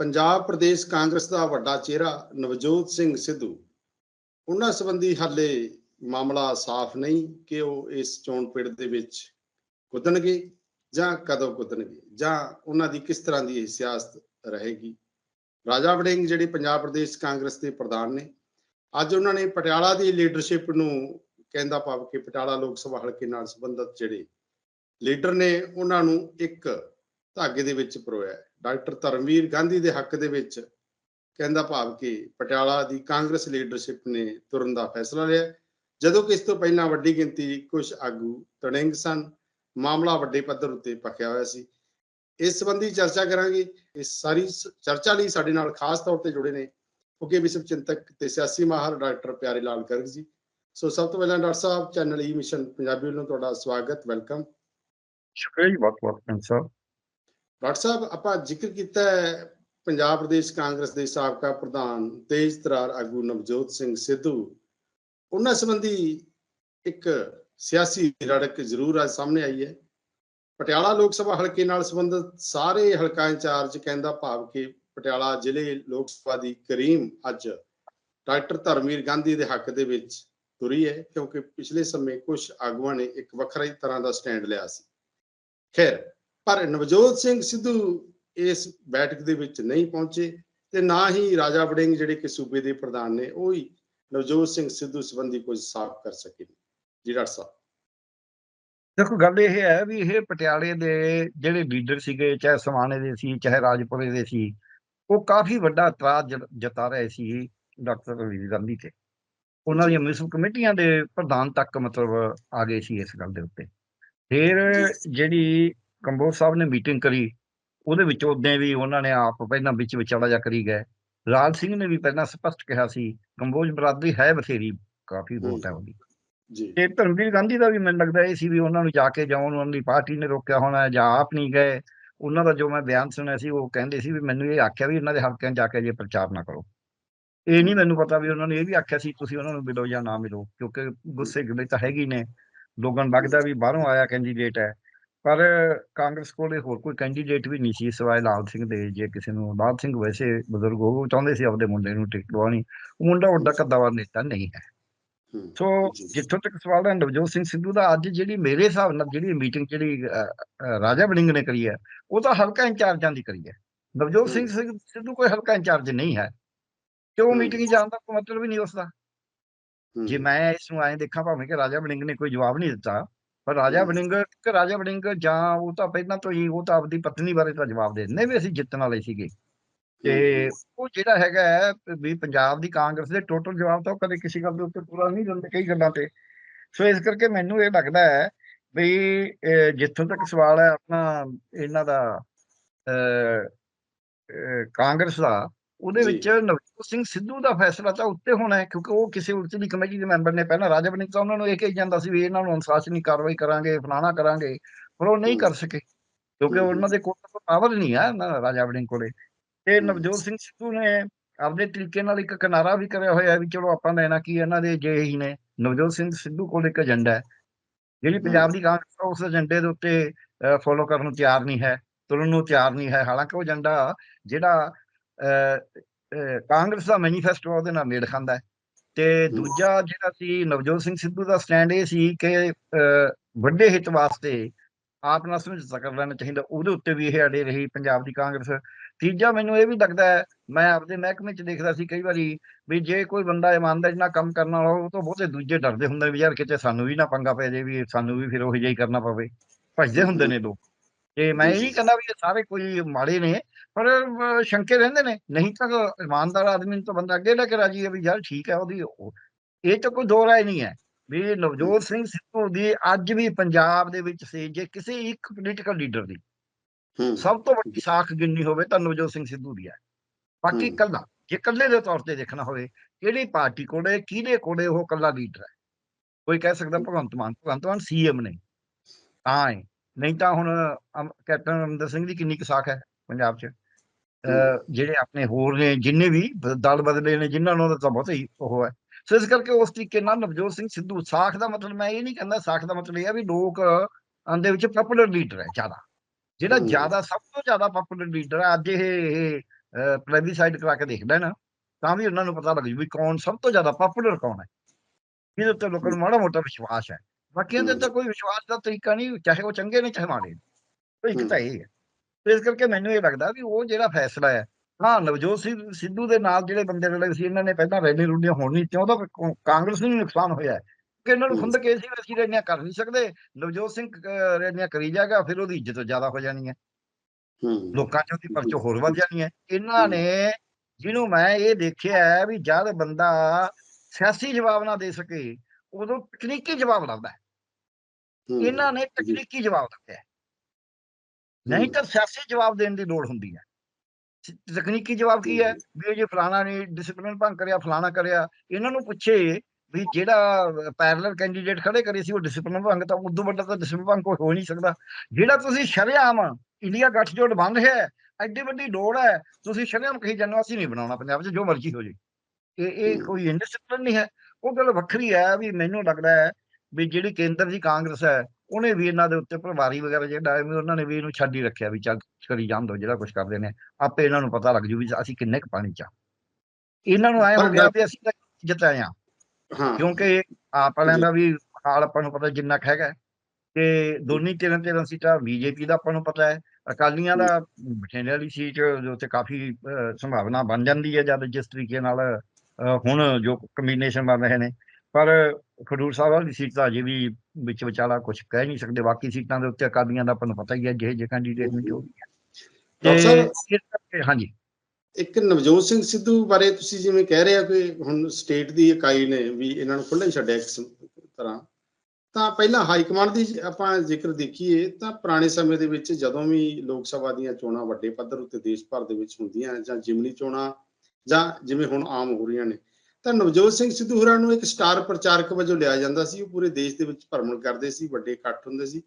ਪੰਜਾਬ ਪ੍ਰਦੇਸ਼ ਕਾਂਗਰਸ ਦਾ ਵੱਡਾ ਚਿਹਰਾ ਨਵਜੋਤ ਸਿੰਘ ਸਿੱਧੂ। ਉਹਨਾਂ ਸੰਬੰਧੀ ਹਾਲੇ ਮਾਮਲਾ ਸਾਫ਼ ਨਹੀਂ ਕਿ ਉਹ ਇਸ ਚੋਣ ਪਿੜ ਦੇ ਵਿੱਚ ਕੁੱਦਣਗੇ ਜਾਂ ਕਦੋਂ ਕੁੱਦਣਗੇ ਜਾਂ ਉਹਨਾਂ ਦੀ ਕਿਸ ਤਰ੍ਹਾਂ ਦੀ ਇਹ ਸਿਆਸਤ ਰਹੇਗੀ। ਰਾਜਾ ਵੜਿੰਗ ਜਿਹੜੇ ਪੰਜਾਬ ਪ੍ਰਦੇਸ਼ ਕਾਂਗਰਸ ਦੇ ਪ੍ਰਧਾਨ ਨੇ, ਅੱਜ ਉਹਨਾਂ ਨੇ ਪਟਿਆਲਾ ਦੀ ਲੀਡਰਸ਼ਿਪ ਨੂੰ ਕਹਿੰਦਾ ਭਾਵ ਕਿ ਪਟਿਆਲਾ ਲੋਕ ਸਭਾ ਹਲਕੇ ਨਾਲ ਸੰਬੰਧਿਤ ਜਿਹੜੇ ਲੀਡਰ ਨੇ, ਉਹਨਾਂ ਨੂੰ ਇੱਕ ਧਾਗੇ ਦੇ ਵਿੱਚ ਪਰੋਇਆ ਡਾਕਟਰ ਧਰਮਵੀਰ ਗਾਂਧੀ ਦੇ ਹੱਕ ਦੇ ਵਿੱਚ ਕਹਿੰਦਾ ਭਾਵ ਕਿ ਪਟਿਆਲਾ ਦੀ ਕਾਂਗਰਸ ਲੀਡਰਸ਼ਿਪ ਨੇ ਤੁਰਨ ਦਾ ਫੈਸਲਾ ਲਿਆ। ਜਦੋਂ ਕਿ ਇਸ ਤੋਂ ਪਹਿਲਾਂ ਵੱਡੀ ਗਿਣਤੀ ਕੁਝ ਆਗੂ ਤੜਿੰਗ ਸਨ। ਮਾਮਲਾ ਵੱਡੇ ਪੱਧਰ ਉੱਤੇ ਪੱਕਿਆ ਹੋਇਆ ਸੀ। ਇਸ ਸੰਬੰਧੀ ਚਰਚਾ ਕਰਾਂਗੇ। ਇਸ ਸਾਰੀ ਚਰਚਾ ਲਈ ਸਾਡੇ ਨਾਲ ਖਾਸ ਤੌਰ ਤੇ ਜੁੜੇ ਨੇ ਉਗੇ ਵਿਸ਼ਵ ਚਿੰਤਕ ਤੇ ਸਿਆਸੀ ਮਾਹਰ ਡਾਕਟਰ ਪਿਆਰੇ ਲਾਲ ਗਰਗ ਜੀ। ਸੋ ਸਭ ਤੋਂ ਪਹਿਲਾਂ ਡਾਕਟਰ ਸਾਹਿਬ, ਚੈਨਲ ਈ ਮਿਸ਼ਨ ਪੰਜਾਬੀ ਵੱਲੋਂ ਤੁਹਾਡਾ ਸਵਾਗਤ, ਵੈਲਕਮ। ਸ਼ੁਕਰੀਆ ਜੀ ਬਹੁਤ ਬਹੁਤ ਸਾਹਿਬ। ਡਾਕਟਰ ਸਾਹਿਬ, ਆਪਾਂ ਜ਼ਿਕਰ ਕੀਤਾ ਹੈ ਪੰਜਾਬ ਪ੍ਰਦੇਸ਼ ਕਾਂਗਰਸ ਦੇ ਸਾਬਕਾ ਪ੍ਰਧਾਨ ਤੇਜ ਤਰਾਰ ਆਗੂ ਨਵਜੋਤ ਸਿੰਘ ਸਿੱਧੂ। ਉਹਨਾਂ ਸੰਬੰਧੀ ਇੱਕ ਸਿਆਸੀ ਰੜਕ ਜ਼ਰੂਰ ਅੱਜ ਸਾਹਮਣੇ ਆਈ ਹੈ। ਪਟਿਆਲਾ ਲੋਕ ਸਭਾ ਹਲਕੇ ਨਾਲ ਸੰਬੰਧਿਤ ਸਾਰੇ ਹਲਕਾ ਇੰਚਾਰਜ ਕਹਿੰਦਾ ਭਾਵ ਕਿ ਪਟਿਆਲਾ ਜ਼ਿਲ੍ਹੇ ਲੋਕ ਸਭਾ ਦੀ ਕਰੀਮ ਅੱਜ ਡਾਕਟਰ ਧਰਮਵੀਰ ਗਾਂਧੀ ਦੇ ਹੱਕ ਦੇ ਵਿੱਚ ਤੁਰੀ ਹੈ, ਕਿਉਂਕਿ ਪਿਛਲੇ ਸਮੇਂ ਕੁਝ ਆਗੂਆਂ ਨੇ ਇੱਕ ਵੱਖਰਾ ਹੀ ਤਰ੍ਹਾਂ ਦਾ ਸਟੈਂਡ ਲਿਆ ਸੀ। ਖੈਰ ਪਰ ਨਵਜੋਤ ਸਿੰਘ ਸਿੱਧੂ ਇਸ ਬੈਠਕ ਦੇ ਵਿੱਚ ਨਹੀਂ ਪਹੁੰਚੇ ਤੇ ਨਾ ਹੀ ਰਾਜਾ ਵੜਿੰਗ ਜਿਹੜੇ ਕਿ ਸੂਬੇ ਦੇ ਪ੍ਰਧਾਨ ਨੇ ਉਹ ਹੀ ਨਵਜੋਤ ਸਿੰਘ ਸਿੱਧੂ ਸੰਬੰਧੀ ਕੁਝ ਸਾਫ਼ ਕਰ ਸਕੇ ਜੀ ਡਾਕਟਰ ਸਾਹਿਬ। ਦੇਖੋ ਗੱਲ ਇਹ ਹੈ ਵੀ ਇਹ ਪਟਿਆਲੇ ਦੇ ਜਿਹੜੇ ਲੀਡਰ ਸੀਗੇ ਚਾਹੇ ਸਮਾਣੇ ਦੇ ਸੀ ਚਾਹੇ ਰਾਜਪੁਰੇ ਦੇ ਸੀ ਉਹ ਕਾਫੀ ਵੱਡਾ ਇਤਰਾਜ਼ ਜਤਾ ਰਹੇ ਸੀ ਡਾਕਟਰ ਰਵੀਰ ਗਾਂਧੀ ਤੇ। ਉਹਨਾਂ ਦੀਆਂ ਮਿਊਨਿਸਪਲ ਕਮੇਟੀਆਂ ਦੇ ਪ੍ਰਧਾਨ ਤੱਕ ਮਤਲਬ ਆ ਗਏ ਸੀ ਇਸ ਗੱਲ ਦੇ ਉੱਤੇ। ਫਿਰ ਜਿਹੜੀ ਕੰਬੋਜ ਸਾਹਿਬ ਨੇ ਮੀਟਿੰਗ ਕਰੀ। ਉਹਦੇ ਵਿੱਚ ਉਦੋਂ ਵੀ ਉਹਨਾਂ ਨੇ ਆਪ ਪਹਿਲਾਂ ਵਿੱਚ ਵਿਚਾਲਾ ਜਾ ਕਰੀ ਗਏ। ਲਾਲ ਸਿੰਘ ਨੇ ਵੀ ਪਹਿਲਾਂ ਸਪਸ਼ਟ ਕਿਹਾ ਸੀ ਕੰਬੋਜ ਬਰਾਦਰੀ ਹੈ ਬਥੇਰੀ ਕਾਫੀ ਵੋਟ ਹੈ ਉਹਦੀ। ਜੀ। ਤੇ ਧਰਮਵੀਰ ਗਾਂਧੀ ਦਾ ਵੀ ਮੈਨੂੰ ਲੱਗਦਾ ਇਹ ਸੀ ਵੀ ਉਹਨਾਂ ਨੂੰ ਜਾ ਕੇ ਜਾਉਣ ਉਹਨਾਂ ਦੀ ਪਾਰਟੀ ਨੇ ਰੋਕਿਆ ਹੋਣਾ ਜਾਂ ਆਪ ਨਹੀਂ ਗਏ। ਉਹਨਾਂ ਦਾ ਜੋ ਮੈਂ ਬਿਆਨ ਸੁਣਿਆ ਸੀ ਉਹ ਕਹਿੰਦੇ ਸੀ ਵੀ ਮੈਨੂੰ ਇਹ ਆਖਿਆ ਵੀ ਇਹਨਾਂ ਦੇ ਹਲਕਿਆਂ ਜਾ ਕੇ ਜੇ ਪ੍ਰਚਾਰ ਨਾ ਕਰੋ। ਇਹ ਨਹੀਂ ਮੈਨੂੰ ਪਤਾ ਵੀ ਉਹਨਾਂ ਨੇ ਇਹ ਵੀ ਆਖਿਆ ਸੀ ਤੁਸੀਂ ਉਹਨਾਂ ਨੂੰ ਮਿਲੋ ਜਾਂ ਨਾ ਮਿਲੋ ਕਿਉਂਕਿ ਗੁੱਸੇ ਗਿਲੇ ਤਾਂ ਹੈਗੀ ਨੇ। ਲੋਕਾਂ ਨੂੰ ਲੱਗਦਾ ਵੀ ਬਾਹਰੋਂ ਆਇਆ ਕੈਂਡੀਡੇਟ ਹੈ। ਪਰ ਕਾਂਗਰਸ ਕੋਲੇ ਹੋਰ ਕੋਈ ਕੈਂਡੀਡੇਟ ਵੀ ਨਹੀਂ ਸੀ ਸਿਵਾਏ ਲਾਲ ਸਿੰਘ ਦੇ ਜੇ ਕਿਸੇ ਨੂੰ ਲਾਲ ਸਿੰਘ ਵੈਸੇ ਬਜ਼ੁਰਗ ਉਹ ਚਾਹੁੰਦੇ ਸੀ ਆਪਦੇ ਮੁੰਡੇ ਨੂੰ ਟਿਕਟ ਦਵਾਉਣੀ ਉਹ ਮੁੰਡਾ ਵੱਡਾ ਕੱਦਾਵਾਰ ਨੇਤਾ ਨਹੀਂ ਹੈ। ਸੋ। ਜਿੱਥੋਂ ਤੱਕ ਸਵਾਲ ਹੈ ਨਵਜੋਤ ਸਿੰਘ ਸਿੱਧੂ ਦਾ ਅੱਜ ਜਿਹੜੀ ਮੇਰੇ ਹਿਸਾਬ ਨਾਲ ਜਿਹੜੀ ਮੀਟਿੰਗ ਜਿਹੜੀ ਰਾਜਾ ਵੜਿੰਗ ਨੇ ਕਰੀ ਹੈ ਉਹ ਤਾਂ ਹਲਕਾ ਇੰਚਾਰਜਾਂ ਦੀ ਕਰੀ ਹੈ। ਨਵਜੋਤ ਸਿੰਘ। ਸਿੱਧ- ਕੋਈ ਹਲਕਾ ਇੰਚਾਰਜ ਨਹੀਂ ਹੈ। ਹਮ। ਮੀਟਿੰਗ ਜਾਣ ਦਾ ਕੋਈ ਮਤਲਬ ਹੀ ਨਹੀਂ ਉਸਦਾ। ਹਮ, ਜੇ ਮੈਂ ਇਸ ਨੂੰ ਐਂ ਦੇਖਾਂ ਭਾਵੇਂ ਕਿ ਰਾਜਾ ਵੜਿੰਗ ਨੇ ਕੋਈ ਜਵਾਬ ਨਹੀਂ ਦਿੱਤਾ ਪਰ ਰਾਜਾ ਹਮ। ਵੜਿੰਗ ਕਿ ਰਾਜਾ ਵੜਿੰਗ ਜਾਂ ਉਹ ਤਾਂ ਪਹਿਲਾਂ ਤੋਂ ਹੀ ਉਹ ਤਾਂ ਆਪਦੀ ਪਤਨੀ ਬਾਰੇ ਤਾਂ ਜਵਾਬ ਦੇ ਦਿੰਦੇ ਵੀ ਅਸੀਂ ਜਿੱਤਣ ਵਾਲੇ ਸੀਗੇ। ਤੇ ਉਹ ਜਿਹੜਾ ਹੈਗਾ ਹੈ ਵੀ ਪੰਜਾਬ ਦੀ ਕਾਂਗਰਸ ਦੇ ਟੋਟਲ ਜਵਾਬ ਤਾਂ ਉਹ ਕਦੇ ਕਿਸੇ ਗੱਲ ਦੇ ਉੱਤੇ ਪੂਰਾ ਨਹੀਂ ਦਿੰਦੇ ਕਈ ਗੱਲਾਂ ਤੇ। ਸੋ ਇਸ ਕਰਕੇ ਮੈਨੂੰ ਇਹ ਲੱਗਦਾ ਹੈ ਵੀ ਜਿੱਥੋਂ ਤੱਕ ਸਵਾਲ ਹੈ ਆਪਣਾ ਇਹਨਾਂ ਦਾ ਕਾਂਗਰਸ ਦਾ ਉਹਦੇ। ਵਿੱਚ ਨਵਜੋਤ ਸਿੰਘ ਸਿੱਧੂ ਦਾ ਫੈਸਲਾ ਤਾਂ ਉੱਤੇ ਹੋਣਾ ਹੈ ਕਿਉਂਕਿ ਉਹ ਕਿਸੇ ਉਲਟੀ ਕਮੇਟੀ ਦੇ ਮੈਂਬਰ ਨੇ ਪਹਿਲਾਂ ਰਾਜਾ ਵੜਿੰਗ ਤਾਂ ਉਹਨਾਂ ਨੂੰ ਇਹ ਕਹੀ ਜਾਂਦਾ ਸੀ ਵੀ ਇਹਨਾਂ ਨੂੰ ਅਨੁਸ਼ਾਸਨੀ ਕਾਰਵਾਈ ਕਰਾਂਗੇ ਫਲਾਣਾ ਕਰਾਂਗੇ ਪਰ ਉਹ ਨਹੀਂ। ਕਰ ਸਕੇ ਕਿਉਂਕਿ। ਉਹਨਾਂ ਦੇ ਕੋਲ ਪਾਵਰ ਨਹੀਂ ਹੈ ਨਾ ਰਾਜਾ ਵੜਿੰਗ ਕੋਲੇ ਤੇ। ਨਵਜੋਤ ਸਿੰਘ ਸਿੱਧੂ ਨੇ ਆਪਣੇ ਤਰੀਕੇ ਨਾਲ ਇੱਕ ਕਿਨਾਰਾ ਵੀ ਕਰਿਆ ਹੋਇਆ ਵੀ ਚਲੋ ਆਪਾਂ ਲੈਣਾ ਕੀ ਇਹਨਾਂ ਦੇ ਜੇ ਹੀ ਨੇ ਨਵਜੋਤ ਸਿੰਘ ਸਿੱਧੂ ਕੋਲ ਇੱਕ ਏਜੰਡਾ ਹੈ ਜਿਹੜੀ ਪੰਜਾਬ ਦੀ ਕਾਂਗਰਸ ਆ, ਉਸ ਏਜੰਡੇ ਦੇ ਉੱਤੇ ਫੋਲੋ ਕਰਨ ਨੂੰ ਤਿਆਰ ਨਹੀਂ ਹੈ ਤੁਰਨ ਨੂੰ ਤਿਆਰ ਨਹੀਂ ਹੈ ਹਾਲਾਂਕਿ ਉਹ ਏਜੰਡਾ ਜਿਹੜਾ ਕਾਂਗਰਸ ਦਾ ਮੈਨੀਫੈਸਟੋ ਉਹਦੇ ਨਾਲ ਮੇਲ ਖਾਂਦਾ ਹੈ। ਤੇ ਦੂਜਾ ਜਿਹੜਾ ਸੀ ਨਵਜੋਤ ਸਿੰਘ ਸਿੱਧੂ ਦਾ ਸਟੈਂਡ ਇਹ ਸੀ ਕਿ ਵੱਡੇ ਹਿੱਤ ਵਾਸਤੇ ਆਪ ਨਾਲ ਸਮਝੌਤਾ ਕਰ ਲੈਣਾ ਚਾਹੀਦਾ। ਉਹਦੇ ਉੱਤੇ ਵੀ ਇਹ ਅੜੇ ਰਹੀ ਪੰਜਾਬ ਦੀ ਕਾਂਗਰਸ। ਤੀਜਾ ਮੈਨੂੰ ਇਹ ਵੀ ਲੱਗਦਾ ਹੈ ਮੈਂ ਆਪਦੇ ਮਹਿਕਮੇ 'ਚ ਦੇਖਦਾ ਸੀ ਕਈ ਵਾਰੀ ਵੀ ਜੇ ਕੋਈ ਬੰਦਾ ਇਮਾਨਦਾਰੀ ਨਾਲ ਕੰਮ ਕਰਨ ਵਾਲਾ ਉਹ ਤੋਂ ਬਹੁਤੇ ਦੂਜੇ ਡਰਦੇ ਹੁੰਦੇ ਵੀ ਯਾਰ ਕਿਤੇ ਸਾਨੂੰ ਵੀ ਨਾ ਪੰਗਾ ਪੈ ਜਾਏ ਵੀ ਸਾਨੂੰ ਵੀ ਫਿਰ ਉਹੀ ਜਿਹਾ ਹੀ ਕਰਨਾ ਪਵੇ। ਭੱਜਦੇ ਹੁੰਦੇ ਨੇ ਲੋਕ। ਤੇ ਮੈਂ ਇਹ ਕਹਿੰਦਾ ਵੀ ਇਹ ਸਾਰੇ ਕੋਈ ਮਾੜੇ ਨੇ ਪਰ ਸ਼ੰਕੇ ਰਹਿੰਦੇ ਨੇ। ਨਹੀਂ ਤਾਂ ਇਮਾਨਦਾਰ ਆਦਮੀ ਨੂੰ ਤਾਂ ਬੰਦਾ ਅੱਗੇ ਲੈ ਕੇ ਰਾਜੀ ਹੈ ਵੀ ਯਾਰ ਠੀਕ ਹੈ ਉਹਦੀ ਉਹ- ਇਹ ਤਾਂ ਕੋਈ ਦੋ ਰਾਏ ਨਹੀਂ ਹੈ। ਵੀ ਨਵਜੋਤ ਸਿੰਘ ਸਿੱਧੂ ਦੀ ਅੱਜ ਵੀ ਪੰਜਾਬ ਦੇ ਵਿੱਚ ਸੀ ਜੇ ਕਿਸੇ ਇੱਕ ਪੋਲੀਟੀਕਲ ਲੀਡਰ ਦੀ ਸਭ ਤੋਂ ਵੱਡੀ ਸਾਖ ਗਿਣਨੀ ਹੋਵੇ ਤਾਂ ਨਵਜੋਤ ਸਿੰਘ ਸਿੱਧੂ ਦੀ ਹੈ। ਬਾਕੀ। ਕੱਲਾ ਜੇ ਕੱਲੇ ਦੇ ਤੌਰ ਤੇ ਦੇਖਣਾ ਹੋਵੇ ਕਿਹੜੀ ਪਾਰਟੀ ਕੋਲੇ ਕਿਹਦੇ ਕੋਲੇ ਉਹ ਕੱਲਾ ਲੀਡਰ ਹੈ? ਕੋਈ ਕਹਿ ਸਕਦਾ ਭਗਵੰਤ ਮਾਨ ਭਗਵੰਤ ਮਾਨ ਸੀਐਮ ਨੇ। ਤਾਂ ਹੈ। ਨਹੀਂ ਤਾਂ ਹੁਣ ਕੈਪਟਨ ਅਮਰਿੰਦਰ ਸਿੰਘ ਦੀ ਕਿੰਨੀ ਕੁ ਸਾਖ ਹੈ ਪੰਜਾਬ 'ਚ। ਜਿਹੜੇ ਆਪਣੇ ਹੋਰ ਨੇ ਜਿੰਨੇ ਵੀ ਦਲ ਬਦਲੇ ਨੇ ਜਿਨ੍ਹਾਂ ਨੂੰ ਤਾਂ ਬਹੁਤ ਹੀ ਉਹ ਹੈ। ਸੋ ਇਸ ਕਰਕੇ ਉਸ ਤਰੀਕੇ ਨਾਲ ਨਵਜੋਤ ਸਿੰਘ ਸਿੱਧੂ ਸਾਖ ਦਾ ਮਤਲਬ ਮੈਂ ਇਹ ਨਹੀਂ ਕਹਿੰਦਾ ਸਾਖ ਦਾ ਮਤਲਬ ਇਹ ਹੈ ਵੀ ਲੋਕ ਦੇ ਵਿੱਚ ਪਪੂਲਰ ਲੀਡਰ ਹੈ ਜ਼ਿਆਦਾ। ਜਿਹੜਾ। ਜ਼ਿਆਦਾ ਸਭ ਤੋਂ ਜ਼ਿਆਦਾ ਪਪੂਲਰ ਲੀਡਰ ਹੈ ਅੱਜ ਇਹ ਇਹ ਪਲੇਬੀਸਾਈਡ ਕਰਾ ਕੇ ਦੇਖ ਲੈਣ ਤਾਂ ਵੀ ਉਹਨਾਂ ਨੂੰ ਪਤਾ ਲੱਗ ਜੂ ਵੀ ਕੌਣ ਸਭ ਤੋਂ ਜ਼ਿਆਦਾ ਪਪੂਲਰ ਕੌਣ ਹੈ। ਇਹਦੇ ਉੱਤੇ ਲੋਕਾਂ ਨੂੰ ਮਾੜਾ ਮੋਟਾ ਵਿਸ਼ਵਾਸ ਹੈ। ਬਾਕੀਆਂ ਦੇ ਉੱਤੇ ਕੋਈ ਵਿਸ਼ਵਾਸ ਦਾ ਤਰੀਕਾ ਨਹੀਂ ਚਾਹੇ ਉਹ ਚੰਗੇ ਨੇ ਚਾਹੇ ਮਾੜੇ ਨੇ। ਇੱਕ ਤਾਂ ਇਹ ਹੈ। ਤੇ ਇਸ ਕਰਕੇ ਮੈਨੂੰ ਇਹ ਲੱਗਦਾ ਵੀ ਉਹ ਜਿਹੜਾ ਫੈਸਲਾ ਹੈ ਹਾਂ ਨਵਜੋਤ ਸਿੰਘ ਸਿੱਧੂ ਦੇ ਨਾਲ ਜਿਹੜੇ ਬੰਦੇ ਰਲੇ ਸੀ ਇਹਨਾਂ ਨੇ ਪਹਿਲਾਂ ਰੈਲੀ ਰੁਲੀਆਂ ਹੋਣ ਨਹੀਂ ਤੇ ਉਹਦਾ ਕਾਂਗਰਸ ਨੂੰ ਨੁਕਸਾਨ ਹੋਇਆ ਕਿ ਇਹਨਾਂ ਨੂੰ। ਖੁੰਦ ਕੇ ਸੀ ਅਸੀਂ ਰੈਲੀਆਂ ਕਰ ਨਹੀਂ ਸਕਦੇ ਨਵਜੋਤ ਸਿੰਘ ਰੈਲੀਆਂ ਕਰੀ ਜਾਏਗਾ ਫਿਰ ਉਹਦੀ ਇੱਜ਼ਤ ਜ਼ਿਆਦਾ ਹੋ ਜਾਣੀ ਹੈ। ਹੂੰ। ਲੋਕਾਂ 'ਚ ਉਹਦੀ ਪਰਚੋ ਹੋਰ ਵੱਧ ਜਾਣੀ ਹੈ। ਇਹਨਾਂ ਨੇ ਜਿਹਨੂੰ ਮੈਂ ਇਹ ਦੇਖਿਆ ਹੈ ਵੀ ਜਦ ਬੰਦਾ ਸਿਆਸੀ ਜਵਾਬ ਨਾ ਦੇ ਸਕੇ ਉਦੋਂ ਤਕਨੀਕੀ ਜਵਾਬ ਲੱਭਦਾ ਹੈ। ਇਹਨਾਂ ਨੇ ਤਕਨੀਕੀ ਜਵਾਬ ਦਿੱਤਾ। ਨਹੀਂ ਤਾਂ ਸਿਆਸੀ ਜਵਾਬ ਦੇਣ ਦੀ ਲੋੜ ਹੁੰਦੀ ਹੈ। ਤਕਨੀਕੀ ਜਵਾਬ ਕੀ ਹੈ? ਵੀ ਜੇ ਫਲਾਣਾ ਨੇ ਡਿਸਪਲਿਨ ਭੰਗ ਕਰਿਆ ਫਲਾਣਾ ਕਰਿਆ ਇਹਨਾਂ ਨੂੰ ਪੁੱਛੇ ਵੀ ਜਿਹੜਾ ਪੈਰਲਲ ਕੈਂਡੀਡੇਟ ਖੜੇ ਕਰੇ ਸੀ ਉਹ ਡਿਸਪਲਿਨ ਭੰਗ ਤਾਂ ਉਦੋਂ ਵੱਡਾ ਤਾਂ ਡਿਸਪਲਿਨ ਭੰਗ ਕੋਈ ਹੋ ਨਹੀਂ ਸਕਦਾ। ਜਿਹੜਾ ਤੁਸੀਂ ਸ਼ਰੇਆਮ ਇੰਡੀਆ ਗੱਠਜੋੜ ਬੰਦ ਹੈ ਐਡੀ ਵੱਡੀ ਲੋੜ ਹੈ ਤੁਸੀਂ ਸ਼ਰੇਆਮ ਕਹੀ ਜਾਂਦੇ ਹੋ ਅਸੀਂ ਨਹੀਂ ਬਣਾਉਣਾ ਪੰਜਾਬ 'ਚ ਜੋ ਮਰਜ਼ੀ ਹੋ ਜੇ। ਇਹ ਇਹ। ਕੋਈ ਇੰਡਿਸਪਲਿਨ ਨਹੀਂ ਹੈ। ਉਹ ਗੱਲ ਵੱਖਰੀ ਹੈ ਵੀ ਮੈਨੂੰ ਲੱਗਦਾ ਹੈ ਵੀ ਜਿਹੜੀ ਕੇਂਦਰ ਦੀ ਕਾਂਗਰਸ ਹੈ ਉਹਨੇ ਵੀ ਇਹਨਾਂ ਦੇ ਉੱਤੇ ਪ੍ਰਭਾਰੀ ਵਗੈਰਾ ਜਿਹੜਾ ਹੈ ਵੀ ਉਹਨਾਂ ਨੇ ਵੀ ਇਹਨੂੰ ਛੱਡ ਹੀ ਰੱਖਿਆ ਵੀ ਚੱਲ ਕਰੀ ਜਾਣ ਦੋ ਜਿਹੜਾ ਕੁਝ ਕਰਦੇ ਨੇ। ਆਪੇ ਇਹਨਾਂ ਨੂੰ ਪਤਾ ਲੱਗ ਜੂ ਵੀ ਅਸੀਂ ਕਿੰਨੇ ਕੁ ਪਾਣੀ ਚ। ਇਹਨਾਂ ਨੂੰ ਐ ਹੋ ਗਿਆ ਵੀ ਅਸੀਂ ਤਾਂ ਜਿੱਤਾਏ ਆ ਕਿਉਂਕਿ ਆਪ ਵਾਲਿਆਂ ਦਾ ਵੀ ਹਾਲ ਆਪਾਂ ਨੂੰ ਪਤਾ ਜਿੰਨਾ ਕੁ ਹੈਗਾ। ਤੇ ਦੋਨੀ ਤਿੰਨ ਤਿੰਨ ਸੀਟਾਂ ਬੀਜੇਪੀ ਦਾ ਆਪਾਂ ਨੂੰ ਪਤਾ ਹੈ। ਅਕਾਲੀਆਂ ਦਾ ਬਠਿੰਡੇ ਵਾਲੀ ਸੀਟ ਦੇ ਉੱਤੇ ਕਾਫੀ ਸੰਭਾਵਨਾ ਬਣ ਜਾਂਦੀ ਹੈ ਜਦ ਜਿਸ ਤਰੀਕੇ ਨਾਲ ਹੁਣ ਜੋ ਕੰਬੀਨੇਸ਼ਨ ਬਣ ਰਹੇ ਨੇ। ਪਰ ਖਡੂਰ ਸਾਹਿਬ ਵਾਲੀ ਸੀਟ ਤਾਂ ਅਜੇ ਵੀ ਵਿੱਚ ਵਿਚਾਲਾ ਕੁਝ ਕਹਿ ਨਹੀਂ ਸਕਦੇ ਬਾਕੀ ਸੀਟਾਂ ਦੇ ਉੱਤੇ ਅਕਾਲੀਆਂ ਦਾ ਆਪਾਂ ਨੂੰ ਪਤਾ ਹੀ ਹੈ ਜਿਹੇ ਜਿਹੇ ਕੈਂਡੀਡੇਟ ਨੇ ਜੋ ਵੀ ਹੈ। ਹਾਂਜੀ। ਇੱਕ ਨਵਜੋਤ ਸਿੰਘ ਸਿੱਧੂ ਬਾਰੇ ਤੁਸੀਂ ਜਿਵੇਂ ਕਹਿ ਰਹੇ ਆ ਕਿ ਹੁਣ ਸਟੇਟ ਦੀ ਇਕਾਈ ਨੇ ਵੀ ਇਹਨਾਂ ਨੂੰ ਖੁੱਲ੍ਹਾ ਹੀ ਛੱਡਿਆ ਇੱਕ ਤਰ੍ਹਾਂ ਤਾਂ ਪਹਿਲਾਂ ਹਾਈ ਕਮਾਂਡ ਦੀ ਆਪਾਂ ਜ਼ਿਕਰ ਦੇਖੀਏ ਤਾਂ ਪੁਰਾਣੇ ਸਮੇਂ ਦੇ ਵਿੱਚ ਜਦੋਂ ਵੀ ਲੋਕ ਸਭਾ ਦੀਆਂ ਚੋਣਾਂ ਵੱਡੇ ਪੱਧਰ ਉੱਤੇ ਦੇਸ਼ ਭਰ ਦੇ ਵਿੱਚ ਹੁੰਦੀਆਂ ਜਾਂ ਜਿਮਨੀ ਚੋਣਾਂ ਜਾਂ ਜਿਵੇਂ ਹੁਣ ਆਮ ਹੋ ਰਹੀਆਂ ਨੇ ਤਾਂ ਨਵਜੋਤ ਸਿੰਘ ਸਿੱਧੂ ਹੋਰਾਂ ਨੂੰ ਇੱਕ ਸਟਾਰ ਪ੍ਰਚਾਰਕ ਵਜੋਂ ਲਿਆ ਜਾਂਦਾ ਸੀ। ਉਹ ਪੂਰੇ ਦੇਸ਼ ਦੇ ਵਿੱਚ ਭਰਮਣ ਕਰਦੇ ਸੀ ਵੱਡੇ ਇਕੱਠ ਹੁੰਦੇ ਸੀ।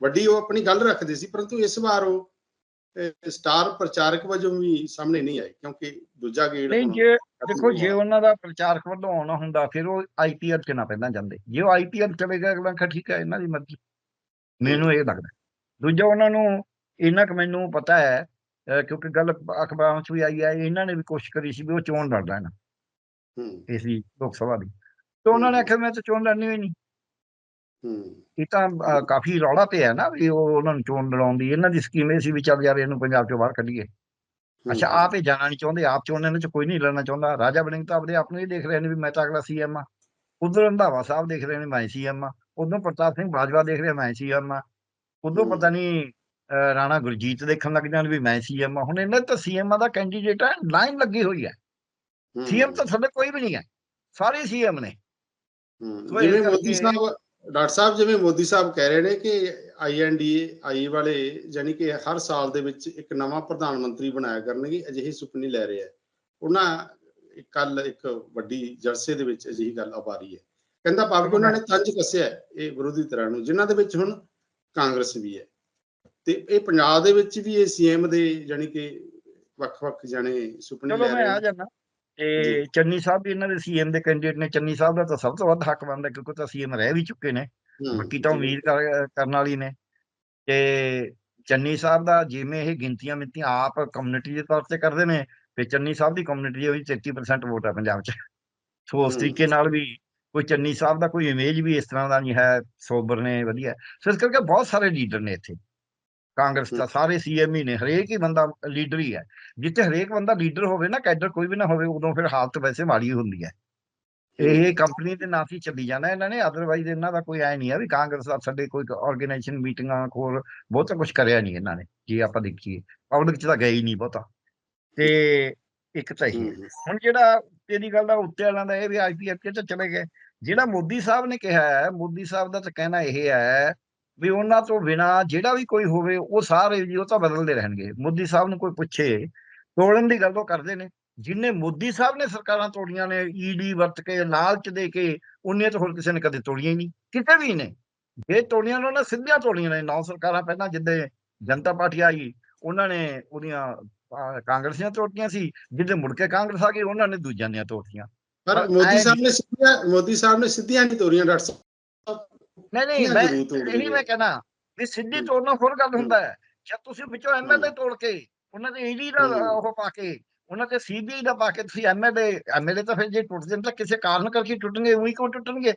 ਵੱਡੀ ਉਹ ਆਪਣੀ ਗੱਲ ਰੱਖਦੇ ਸੀ ਪਰੰਤੂ ਇਸ ਵਾਰ ਉਹ ਸਟਾਰ ਪ੍ਰਚਾਰਕ ਵਜੋਂ ਵੀ ਸਾਹਮਣੇ ਨਹੀਂ ਆਏ ਕਿਉਂਕਿ ਦੂਜਾ ਗੇੜ ਨਹੀਂ ਜੇ ਦੇਖੋ ਜੇ। ਉਹਨਾਂ ਦਾ ਪ੍ਰਚਾਰਕ ਵੱਲੋਂ ਆਉਣਾ ਹੁੰਦਾ ਫਿਰ ਉਹ ਆਈਪੀਐਲ ਚ ਨਾ ਪਹਿਲਾਂ ਜਾਂਦੇ। ਜੇ ਉਹ ਆਈਪੀਐਲ ਚਲੇ ਗਏ ਅਗਲਾ ਕਹਾ ਠੀਕ ਹੈ ਇਹਨਾਂ ਦੀ ਮਰਜ਼ੀ। ਮੈਨੂੰ ਇਹ ਲੱਗਦਾ। ਦੂਜਾ ਉਹਨਾਂ ਨੂੰ ਇਹਨਾਂ ਕੁ ਮੈਨੂੰ ਪਤਾ ਹੈ ਕਿਉਂਕਿ ਗੱਲ ਅਖਬਾਰਾਂ 'ਚ ਵੀ ਆਈ ਹੈ ਇਹਨਾਂ ਨੇ ਵੀ ਕੋਸ਼ਿਸ਼ ਕਰੀ ਸੀ ਵੀ ਉਹ ਚੋਣ ਲੜ ਲੈਣ। ਹੂੰ ਇਸ ਦੀ ਲੋਕ ਸਭਾ ਦੀ। ਤੇ ਉਹਨਾਂ ਨੇ ਆਖਿਆ ਮੈਂ ਤਾਂ ਚੋਣ ਲੜਨੀ ਹੋਈ ਨਹੀਂ। ਹੂੰ। ਇਹ ਤਾਂ ਕਾਫੀ ਰੌਲਾ ਪਿਆ ਨਾ ਵੀ ਉਹ ਉਹਨਾਂ ਨੂੰ ਚੋਣ ਲੜਾਉਣ ਦੀ। ਇਹਨਾਂ ਦੀ ਸਕੀਮ ਇਹ ਸੀ ਵੀ ਚੱਲ ਯਾਰ ਇਹਨੂੰ ਪੰਜਾਬ ਚੋਂ ਬਾਹਰ ਕੱਢੀਏ। ਅੱਛਾ ਆਪ ਇਹ ਜਾਣਾ ਨਹੀਂ ਚਾਹੁੰਦੇ ਆਪ ਚੋਣ ਇਹਨਾਂ ਚ ਕੋਈ ਨਹੀਂ ਲੜਨਾ ਚਾਹੁੰਦਾ। ਰਾਜਾ ਵੜਿੰਗ ਤਾਂ ਆਪਦੇ ਆਪ ਨੂੰ ਹੀ ਦੇਖ ਰਹੇ ਨੇ ਵੀ ਮੈਂ ਤਾਂ ਅਗਲਾ ਸੀਐਮ ਆ। ਉਧਰ ਰੰਧਾਵਾ ਸਾਹਿਬ ਦੇਖ ਰਹੇ ਨੇ ਮੈਂ ਸੀਐਮ ਆ। ਉਧਰ ਪ੍ਰਤਾਪ ਸਿੰਘ ਬਾਜਵਾ ਦੇਖ ਰਿਹਾ ਮੈਂ ਸੀਐਮ ਆ। ਉਧਰ। ਪਤਾ ਨਹੀਂ ਰਾਣਾ ਗੁਰਜੀਤ ਦੇਖਣ ਲੱਗ ਜਾਣ ਵੀ ਮੈਂ ਸੀਐਮ ਆ। ਹੁਣ ਇਹਨਾਂ ਤਾਂ ਸੀਐਮ ਦਾ ਕੈਂਡੀਡੇਟ ਹੈ ਲਾਈਨ ਲੱਗੀ ਹੋਈ ਹੈ ਹੂੰ, ਸੀਐਮ ਤਾਂ ਸਾਡੇ ਕੋਈ ਵੀ ਨਹੀਂ ਹੈ। ਸਾਰੇ ਸੀਐਮ ਨੇ। ਜਿਵੇਂ ਮੋਦੀ ਸਾਹਿਬ ਡਾਕਟਰ ਸਾਹਿਬ ਜਿਵੇਂ ਮੋਦੀ ਸਾਹਿਬ ਕਹਿ ਰਹੇ ਨੇ ਕਿ ਆਈਐਨਡੀਏ ਆਈ ਵਾਲੇ ਯਾਨੀ ਕਿ ਹਰ ਸਾਲ ਦੇ ਵਿੱਚ ਇੱਕ ਨਵਾਂ ਪ੍ਰਧਾਨ ਮੰਤਰੀ ਬਣਾਇਆ ਕਰਨਗੇ ਅਜਿਹੀ ਸੁਪਨੀ ਲੈ ਰਹੇ ਆ। ਉਹਨਾਂ ਕੱਲ ਇੱਕ ਵੱਡੀ ਜਲਸੇ ਦੇ ਵਿੱਚ ਅਜਿਹੀ ਗੱਲ ਆਵਾਰੀ ਹੈ। ਕਹਿੰਦਾ ਭਾਵ ਉਹਨਾਂ ਨੇ ਤੰਜ ਕੱਸਿਆ ਇਹ ਵਿਰੋਧੀ ਧਿਰਾਂ ਨੂੰ ਜਿਨ੍ਹਾਂ ਦੇ ਵਿੱਚ ਹੁਣ ਕਾਂਗਰਸ ਵੀ ਹੈ। ਤੇ ਇਹ ਪੰਜਾਬ ਦੇ ਵਿੱਚ ਵੀ ਇਹ ਸੀਐਮ ਦੇ ਯਾਨੀ ਕਿ ਵੱਖ-ਵੱਖ ਜਾਣੇ ਸੁਪਨੇ ਚਲੋ ਲੈ ਮੈਂ ਰਹੇ ਆ ਨੇ। ਜਾਣਾ ਤੇ। ਚੰਨੀ ਸਾਹਿਬ ਵੀ ਇਹਨਾਂ ਦੇ ਸੀਐਮ ਦੇ ਕੈਂਡੀਡੇਟ ਨੇ ਚੰਨੀ ਸਾਹਿਬ ਦਾ ਤਾਂ ਸਭ ਤੋਂ ਵੱਧ ਹੱਕ ਬਣਦਾ ਕਿਉਂਕਿ ਤਾਂ ਸੀਐਮ ਰਹਿ ਵੀ ਚੁੱਕੇ ਨੇ। ਬਾਕੀ ਤਾਂ ਉਮੀਦ ਕਰ- ਕਰਨ ਵਾਲੀ ਨੇ। ਤੇ ਚੰਨੀ ਸਾਹਿਬ ਦਾ ਜਿਵੇਂ ਇਹ ਗਿਣਤੀਆਂ ਮਿੰਤੀਆਂ ਆਪ ਕਮਿਊਨਿਟੀ ਦੇ ਤੌਰ ਤੇ ਕਰਦੇ ਨੇ ਤੇ ਚੰਨੀ ਸਾਹਿਬ ਦੀ ਕਮਿਊਨਿਟੀ ਉਹੀ 33% ਵੋਟ ਹੈ ਪੰਜਾਬ 'ਚ। ਸੋ ਉਸ। ਤਰੀਕੇ ਨਾਲ ਵੀ ਕੋਈ ਚੰਨੀ ਸਾਹਿਬ ਦਾ ਕੋਈ ਇਮੇਜ ਵੀ ਇਸ ਤਰ੍ਹਾਂ ਦਾ ਨਹੀਂ ਹੈ ਸੋਬਰ ਨੇ ਵਧੀਆ। ਸੋ ਇਸ ਕਰਕੇ ਬਹੁਤ ਸਾਰੇ ਲੀਡਰ ਨੇ ਇੱਥੇ। ਕਾਂਗਰਸ ਦਾ। ਸਾਰੇ ਸੀਐਮ ਹੀ ਨੇ ਹਰੇਕ ਹੀ ਬੰਦਾ ਲੀਡਰ ਹੀ ਹੈ। ਜਿੱਥੇ ਹਰੇਕ ਬੰਦਾ ਲੀਡਰ ਹੋਵੇ ਨਾ ਕੈਡਰ ਕੋਈ ਵੀ ਨਾ ਹੋਵੇ ਉਦੋਂ ਫਿਰ ਹਾਲਤ ਵੈਸੇ ਮਾੜੀ ਹੁੰਦੀ ਹੈ। ਇਹ ਕੰਪਨੀ ਦੇ ਨਾਂ ਤੇ ਚੱਲੀ ਜਾਣਾ ਇਹਨਾਂ ਨੇ ਅਦਰਵਾਈਜ਼ ਇਹਨਾਂ ਦਾ ਕੋਈ ਐ ਨਹੀਂ ਹੈ ਵੀ ਕਾਂਗਰਸ ਦਾ ਸਾਡੇ ਕੋਈ ਆਰਗੇਨਾਈਜੇਸ਼ਨ ਮੀਟਿੰਗਾਂ ਕੋਲ ਬਹੁਤਾ ਕੁਝ ਕਰਿਆ ਨਹੀਂ ਇਹਨਾਂ ਨੇ ਜੇ ਆਪਾਂ ਦੇਖੀਏ। ਪਬਲਿਕ ਚ ਤਾਂ ਗਏ ਹੀ ਨਹੀਂ ਬਹੁਤਾ। ਤੇ ਇੱਕ ਤਾਂ। ਹੂੰ, ਹੁਣ ਜਿਹੜਾ ਤੇਰੀ ਗੱਲ ਦਾ ਉੱਤੇ ਵਾਲਾਂ ਦਾ ਇਹ ਵੀ ਆਈਪੀਐਫ ਚ ਚਲੇ ਗਏ। ਜਿਹੜਾ ਮੋਦੀ ਸਾਹਿਬ ਨੇ ਕਿਹਾ ਹੈ ਮੋਦੀ ਸਾਹਿਬ ਦਾ ਤਾਂ ਕਹਿਣਾ ਇਹ ਹੈ ਵੀ ਉਹਨਾਂ ਤੋਂ ਬਿਨਾ ਜਿਹੜਾ ਵੀ ਕੋਈ ਹੋਵੇ ਉਹ ਸਾਰੇ ਜੀ ਉਹ ਤਾਂ ਬਦਲਦੇ ਰਹਿਣਗੇ। ਮੋਦੀ ਸਾਹਿਬ ਨੂੰ ਕੋਈ ਪੁੱਛੇ ਤੋੜਨ ਦੀ ਗੱਲ ਉਹ ਕਰਦੇ ਨੇ। ਜਿਨੇ ਮੋਦੀ ਸਾਹਿਬ ਨੇ ਸਰਕਾਰਾਂ ਤੋੜੀਆਂ ਨੇ ਈਡੀ ਵਰਤ ਕੇ ਲਾਲਚ ਦੇ ਕੇ ਉਹਨੇ ਤਾਂ ਹੋਰ ਕਿਸੇ ਨੇ ਕਦੇ ਤੋੜੀਆਂ ਹੀ ਨਹੀਂ। ਕਿਤੇ ਵੀ ਨੇ। ਇਹ ਤੋੜੀਆਂ ਉਹਨਾਂ ਸਿੱਧੀਆਂ ਤੋੜੀਆਂ ਨੇ। ਨੌ ਸਰਕਾਰਾਂ ਪਹਿਲਾਂ ਜਿੱਦੇ ਜਨਤਾ ਪਾਰਟੀ ਆਈ ਉਹਨਾਂ ਨੇ ਉਹਦੀਆਂ ਕਾਂਗਰਸੀਆਂ ਤੋੜੀਆਂ ਸੀ। ਜਿੱਦੇ ਮੁੜ ਕੇ ਕਾਂਗਰਸ ਆ ਗਈ ਉਹਨਾਂ ਨੇ ਦੂਜਿਆਂ ਦੀਆਂ ਤੋੜੀਆਂ ਪਰ ਮੋਦੀ ਸਾਹਿਬ ਨੇ ਸਿੱਧੀਆਂ ਮੋਦੀ ਸਾਹਿਬ ਨੇ ਸਿੱਧੀਆਂ ਨਹੀਂ ਤੋਰੀਆਂ ਡਾਕਟਰ ਨਹੀਂ ਨਹੀਂ ਮੈਂ ਇਹ ਨਹੀਂ ਮੈਂ ਕਹਿਣਾ ਵੀ ਸਿੱਧੀ। ਤੋੜਨਾ ਹੋਰ ਗੱਲ। ਹੁੰਦਾ ਹੈ ਜਦ ਤੁਸੀਂ ਵਿੱਚੋਂ ਐਮਐਲਏ ਹੂੰ। ਤੋੜ ਕੇ ਉਹਨਾਂ ਦੇ ਈਡੀ ਦਾ। ਉਹ ਪਾ ਕੇ ਉਹਨਾਂ ਤੇ ਸੀਬੀਆਈ ਦਾ ਪਾ ਕੇ ਤੁਸੀਂ ਐਮਐਲਏ ਐਮਐਲਏ ਤਾਂ ਫਿਰ ਜੇ ਨੇ ਤਾਂ ਕਿਸੇ ਕਾਰਨ ਕਰਕੇ ਟੁੱਟਣਗੇ ਉਹੀ ਕਿਉਂ ਟੁੱਟਣਗੇ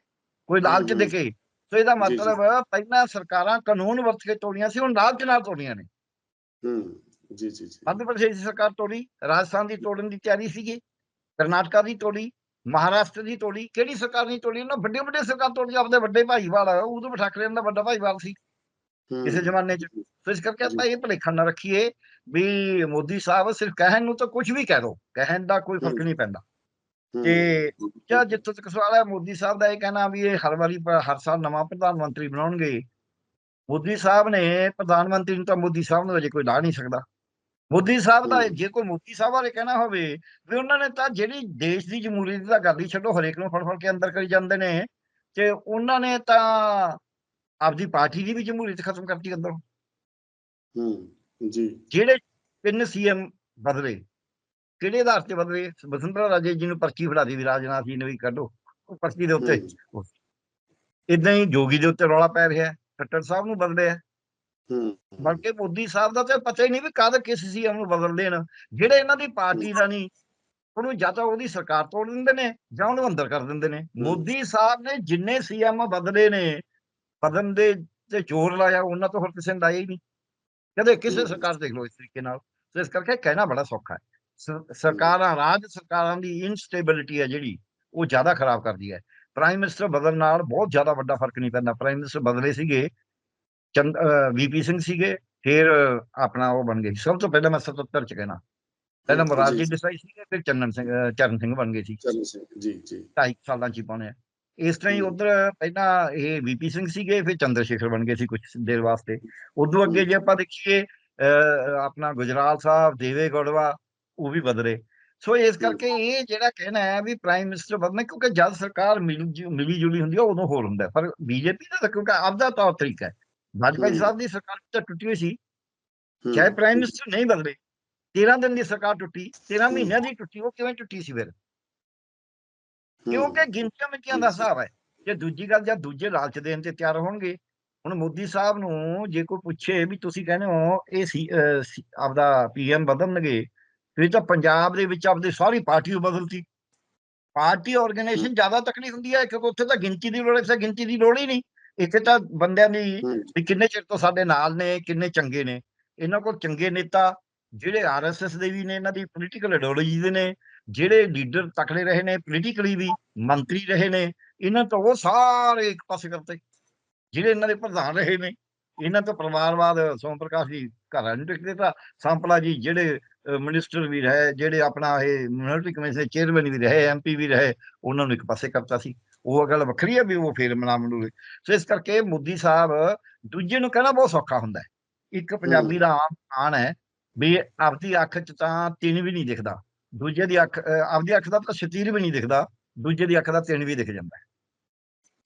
ਕੋਈ ਲਾਲਚ ਦੇ ਕੇ ਸੋ ਇਹਦਾ ਜੀ, ਜੀ। ਮਤਲਬ ਪਹਿਲਾਂ ਸਰਕਾਰਾਂ ਕਾਨੂੰਨ ਵਰਤ ਕੇ ਤੋੜੀਆਂ ਸੀ ਹੁਣ ਲਾਲਚ ਨਾਲ ਤੋੜੀਆਂ ਨੇ ਹੂੰ ਜੀ ਜੀ ਜੀ ਮੱਧ ਪ੍ਰਦੇਸ਼ ਦੀ ਸਰਕਾਰ ਤੋੜੀ ਰਾਜਸਥਾਨ ਦੀ ਤੋੜਨ ਦੀ ਤਿਆਰੀ ਸੀਗੀ ਕਰਨਾਟਕਾ ਦੀ ਤੋੜੀ ਮਹਾਰਾਸ਼ਟਰ ਦੀ ਤੋੜੀ ਕਿਹੜੀ ਸਰਕਾਰ ਨਹੀਂ ਤੋੜੀ ਉਹਨਾਂ ਵੱਡੇ ਵੱਡੇ ਸਰਕਾਰ ਤੋੜੀ ਆਪਦੇ ਵੱਡੇ ਭਾਈਵਾਲ ਉਦੋਂ ਠਾਕਰੇ ਦਾ ਵੱਡਾ ਭਾਈਵਾਲ ਸੀ। ਕਿਸੇ ਜ਼ਮਾਨੇ 'ਚ। ਸੋ ਇਸ ਕਰਕੇ। ਆਪਾਂ ਇਹ ਭੁਲੇਖਾ ਨਾ ਰੱਖੀਏ ਵੀ ਮੋਦੀ ਸਾਹਿਬ ਸਿਰਫ ਕਹਿਣ ਨੂੰ ਤਾਂ ਕੁਝ ਵੀ ਕਹਿ ਦੋ ਕਹਿਣ ਦਾ ਕੋਈ ਫ਼ਰਕ। ਨਹੀਂ ਪੈਂਦਾ। ਤੇ ਜਾਂ ਜਿੱਥੋਂ ਤੱਕ ਸਵਾਲ ਹੈ ਮੋਦੀ ਸਾਹਿਬ ਦਾ ਇਹ ਕਹਿਣਾ ਵੀ ਇਹ ਹਰ ਵਾਰੀ ਹਰ ਸਾਲ ਨਵਾਂ ਪ੍ਰਧਾਨ ਮੰਤਰੀ ਬਣਾਉਣਗੇ। ਮੋਦੀ ਸਾਹਿਬ ਨੇ ਪ੍ਰਧਾਨ ਮੰਤਰੀ ਨੂੰ ਤਾਂ ਮੋਦੀ ਸਾਹਿਬ ਨੂੰ ਅਜੇ ਕੋਈ ਲਾ ਨਹੀਂ ਸਕਦਾ। ਮੋਦੀ ਸਾਹਿਬ ਦਾ। ਜੇ ਕੋਈ ਮੋਦੀ ਸਾਹਿਬ ਬਾਰੇ ਕਹਿਣਾ ਹੋਵੇ ਵੀ ਉਹਨਾਂ ਨੇ ਤਾਂ ਜਿਹੜੀ ਦੇਸ਼ ਦੀ ਜਮਹੂਰੀਅਤ ਦਾ ਗੱਲ ਹੀ ਛੱਡੋ ਹਰੇਕ ਨੂੰ ਫੜ ਫੜ ਕੇ ਅੰਦਰ ਕਰੀ ਜਾਂਦੇ ਨੇ ਤੇ ਉਹਨਾਂ ਨੇ ਤਾਂ ਆਪਦੀ ਪਾਰਟੀ ਦੀ ਵੀ ਜਮਹੂਰੀਅਤ ਖਤਮ ਕਰਤੀ ਅੰਦਰੋਂ। ਹੂੰ ਜੀ। ਜਿਹੜੇ ਤਿੰਨ ਸੀਐਮ ਬਦਲੇ ਕਿਹੜੇ ਆਧਾਰ ਤੇ ਬਦਲੇ ਵਸੁੰਧਰਾ ਰਾਜੇ ਜੀ ਨੂੰ ਪਰਚੀ ਫੜਾ ਦਿੱਤੀ ਵੀ ਰਾਜਨਾਥ ਜੀ ਨੇ ਵੀ ਕੱਢੋ ਉਹ ਪਰਚੀ ਦੇ ਉੱਤੇ। ਇਦਾਂ ਹੀ ਜੋਗੀ ਦੇ ਉੱਤੇ ਰੌਲਾ ਪੈ ਰਿਹਾ ਹੈ ਖੱਟਰ ਸਾਹਿਬ ਨੂੰ ਬਦਲਿਆ ਹੂੰ ਬਲਕਿ ਮੋਦੀ ਸਾਹਿਬ ਦਾ ਤਾਂ ਪਤਾ ਹੀ ਨਹੀਂ ਵੀ ਕਦ ਕਿਸ ਸੀਐਮ ਨੂੰ ਬਦਲ ਦੇਣ। ਜਿਹੜੇ ਇਹਨਾਂ ਦੀ ਪਾਰਟੀ ਦਾ ਨਹੀਂ ਉਹਨੂੰ ਜਾਂ ਤਾਂ ਉਹਦੀ ਸਰਕਾਰ ਤੋੜ ਦਿੰਦੇ ਨੇ ਜਾਂ ਉਹਨੂੰ ਅੰਦਰ ਕਰ ਦਿੰਦੇ ਨੇ। ਮੋਦੀ ਸਾਹਿਬ ਨੇ ਜਿੰਨੇ ਸੀਐਮ ਬਦਲੇ ਨੇ ਬਦਲਣ ਦੇ ਤੇ ਜ਼ੋਰ ਲਾਇਆ ਉਹਨਾਂ ਤੋਂ ਹੋਰ ਕਿਸੇ ਨੇ ਲਾਇਆ ਹੀ ਨਹੀਂ। ਕਦੇ ਕਿਸੇ। ਸਰਕਾਰ ਦੇਖ ਲਓ ਇਸ ਤਰੀਕੇ ਨਾਲ। ਸੋ ਇਸ ਕਰਕੇ ਕਹਿਣਾ ਬੜਾ ਸੌਖਾ ਹੈ। ਸਰ- ਸਰਕਾਰਾਂ ਰਾਜ ਸਰਕਾਰਾਂ ਦੀ ਇਨਸਟੇਬਿਲਿਟੀ ਹੈ ਜਿਹੜੀ ਉਹ ਜ਼ਿਆਦਾ ਖਰਾਬ ਕਰਦੀ ਹੈ। ਪ੍ਰਾਈਮ ਮਿਨਿਸਟਰ ਬਦਲਣ ਨਾਲ ਬਹੁਤ ਜ਼ਿਆਦਾ ਵੱਡਾ ਫ਼ਰਕ ਨਹੀਂ ਪੈਂਦਾ। ਪ੍ਰਾਈਮ ਮਿਨਿਸਟਰ ਬਦਲੇ ਸੀਗੇ ਚੰਦ ਵੀਪੀ ਸਿੰਘ ਸੀਗੇ ਫਿਰ ਆਪਣਾ ਉਹ ਬਣ ਗਏ। ਸਭ ਤੋਂ ਪਹਿਲਾਂ ਮੈਂ 77 ਚ ਕਹਿਣਾ ਪਹਿਲਾਂ ਜੀ, ਮੁਰਾਰਜੀ ਜੀ। ਦੇਸਾਈ ਸੀਗੇ ਫਿਰ ਚੰਨਨ ਸਿੰਘ ਚਰਨ ਸਿੰਘ ਬਣ ਗਏ ਸੀ ਚਰਨ ਸਿੰਘ ਜੀ ਜੀ ਢਾਈ ਕੁ ਸਾਲਾਂ ਚ ਹੀ ਪਾਉਣੇ ਇਸ ਤਰ੍ਹਾਂ ਹੀ। ਉਧਰ ਪਹਿਲਾਂ ਇਹ ਵੀਪੀ ਸਿੰਘ ਸੀਗੇ ਫਿਰ ਚੰਦਰ ਸ਼ੇਖਰ ਬਣ ਗਏ ਸੀ ਕੁਝ ਦੇਰ ਵਾਸਤੇ ਉਦੋਂ ਅੱਗੇ। ਜੇ ਆਪਾਂ ਦੇਖੀਏ ਆਪਣਾ ਗੁਜਰਾਲ ਸਾਹਿਬ ਦੇਵੇ ਗੌੜਵਾ ਉਹ ਵੀ ਬਦਲੇ ਸੋ ਇਸ ਕਰਕੇ ਇਹ ਜਿਹੜਾ ਕਹਿਣਾ ਹੈ ਵੀ ਪ੍ਰਾਈਮ ਮਿਨਿਸਟਰ ਬਦਲਣਾ ਕਿਉਂਕਿ ਜਦ ਸਰਕਾਰ ਮਿਲੀ ਜੁਲੀ ਹੁੰਦੀ ਹੈ ਉਦੋਂ ਹੋਰ ਹੁੰਦਾ। ਪਰ ਬੀਜੇਪੀ ਦਾ ਕਿਉਂਕਿ ਆਪਦਾ ਤੌਰ ਤਰੀਕਾ ਹੈ ਵਾਜਪਾਈ। ਸਾਹਿਬ ਦੀ ਸਰਕਾਰ ਤਾਂ ਟੁੱਟੀ ਹੋਈ ਸੀ ਚਾਹੇ ਪ੍ਰਾਈਮ ਮਿਨਿਸਟਰ ਨਹੀਂ ਬਦਲੇ 13 ਦਿਨ ਦੀ ਸਰਕਾਰ ਟੁੱਟੀ 13 ਹਮ। ਮਹੀਨਿਆਂ ਦੀ ਟੁੱਟੀ ਉਹ ਕਿਵੇਂ ਟੁੱਟੀ ਸੀ ਫਿਰ ਕਿਉਂਕਿ ਗਿਣਤੀਆਂ ਮਿੰਤੀਆਂ ਦਾ। ਹਿਸਾਬ ਹੈ ਜੇ ਦੂਜੀ ਗੱਲ ਜਾਂ ਦੂਜੇ ਲਾਲਚ ਦੇਣ ਤੇ ਤਿਆਰ ਹੋਣਗੇ ਹੁਣ ਮੋਦੀ ਸਾਹਿਬ ਨੂੰ ਜੇ ਕੋਈ ਪੁੱਛੇ ਵੀ ਤੁਸੀਂ ਕਹਿੰਦੇ ਹੋ ਇਹ ਸੀ ਆਪਦਾ ਪੀਐਮ ਬਦਲਣਗੇ ਫਿਰ ਤਾਂ ਪੰਜਾਬ ਦੇ ਵਿੱਚ ਆਪਦੀ ਸਾਰੀ ਪਾਰਟੀ ਓ ਬਦਲਤੀ ਪਾਰਟੀ ਆਰਗੇਨਾਈਜੇਸ਼ਨ ਜ਼ਿਆਦਾ ਤਕੜੀ ਹੁੰਦੀ ਹੈ ਕਿਉਂਕਿ ਉੱਥੇ ਤਾਂ ਗਿਣਤੀ ਦੀ ਲੋੜ ਹੈ ਗਿਣਤੀ ਦੀ ਲੋੜ ਹੀ ਨਹੀਂ ਇੱਥੇ ਤਾਂ ਬੰਦਿਆਂ ਦੀ ਵੀ ਕਿੰਨੇ ਚਿਰ ਤੋਂ ਸਾਡੇ ਨਾਲ ਨੇ ਕਿੰਨੇ ਚੰਗੇ ਨੇ। ਇਹਨਾਂ ਕੋਲ ਚੰਗੇ ਨੇਤਾ ਜਿਹੜੇ ਆਰਐਸਐਸ ਦੇ ਵੀ ਨੇ ਇਹਨਾਂ ਦੀ ਪੋਲੀਟੀਕਲ ਆਈਡੀਓਲੋਜੀ ਦੇ ਨੇ ਜਿਹੜੇ ਲੀਡਰ ਤਕੜੇ ਰਹੇ ਨੇ ਪੋਲੀਟੀਕਲੀ ਵੀ ਮੰਤਰੀ ਰਹੇ ਨੇ ਇਹਨਾਂ ਤੋਂ ਉਹ ਸਾਰੇ ਇੱਕ ਪਾਸੇ ਕਰਤੇ। ਜਿਹੜੇ ਇਹਨਾਂ ਦੇ ਪ੍ਰਧਾਨ ਰਹੇ ਨੇ ਇਹਨਾਂ ਤੋਂ ਪਰਿਵਾਰਵਾਦ ਸੋਮ ਪ੍ਰਕਾਸ਼ ਜੀ ਘਰਾਂ ਨੂੰ ਟਿਕਦੇ ਤਾਂ ਸੰਪਲਾ ਜੀ ਜਿਹੜੇ ਮਿਨਿਸਟਰ ਵੀ ਰਹੇ ਜਿਹੜੇ ਆਪਣਾ ਇਹ ਮਿਨਿਸਟਰੀ ਕਮਿਸ਼ਨ ਚੇਅਰਮੈਨ ਵੀ ਰਹੇ ਐਮਪੀ ਵੀ ਰਹੇ ਉਹਨਾਂ ਨੂੰ ਇੱਕ ਪਾਸੇ ਕਰਤਾ ਸੀ। ਉਹ ਗੱਲ ਵੱਖਰੀ ਹੈ ਵੀ ਉਹ ਫੇਰ ਮਨਾ ਮਨੂਗੇ ਸੋ ਇਸ ਕਰਕੇ ਮੋਦੀ ਸਾਹਿਬ ਦੂਜੇ ਨੂੰ ਕਹਿਣਾ ਬਹੁਤ ਸੌਖਾ ਹੁੰਦਾ ਹੈ। ਇੱਕ ਪੰਜਾਬੀ ਦਾ ਆਮ ਆਣ ਹੈ ਵੀ ਆਪਦੀ ਅੱਖ 'ਚ ਤਾਂ ਤਿੰਨ ਵੀ ਨਹੀਂ ਦਿਖਦਾ। ਦੂਜੇ ਦੀ ਅੱਖ ਆਪਦੀ ਅੱਖ ਦਾ ਤਾਂ ਸ਼ਤੀਰ ਵੀ ਨਹੀਂ ਦਿਖਦਾ ਦੂਜੇ ਦੀ ਅੱਖ ਦਾ ਤਿੰਨ ਵੀ ਦਿਖ ਜਾਂਦਾ ਹੈ।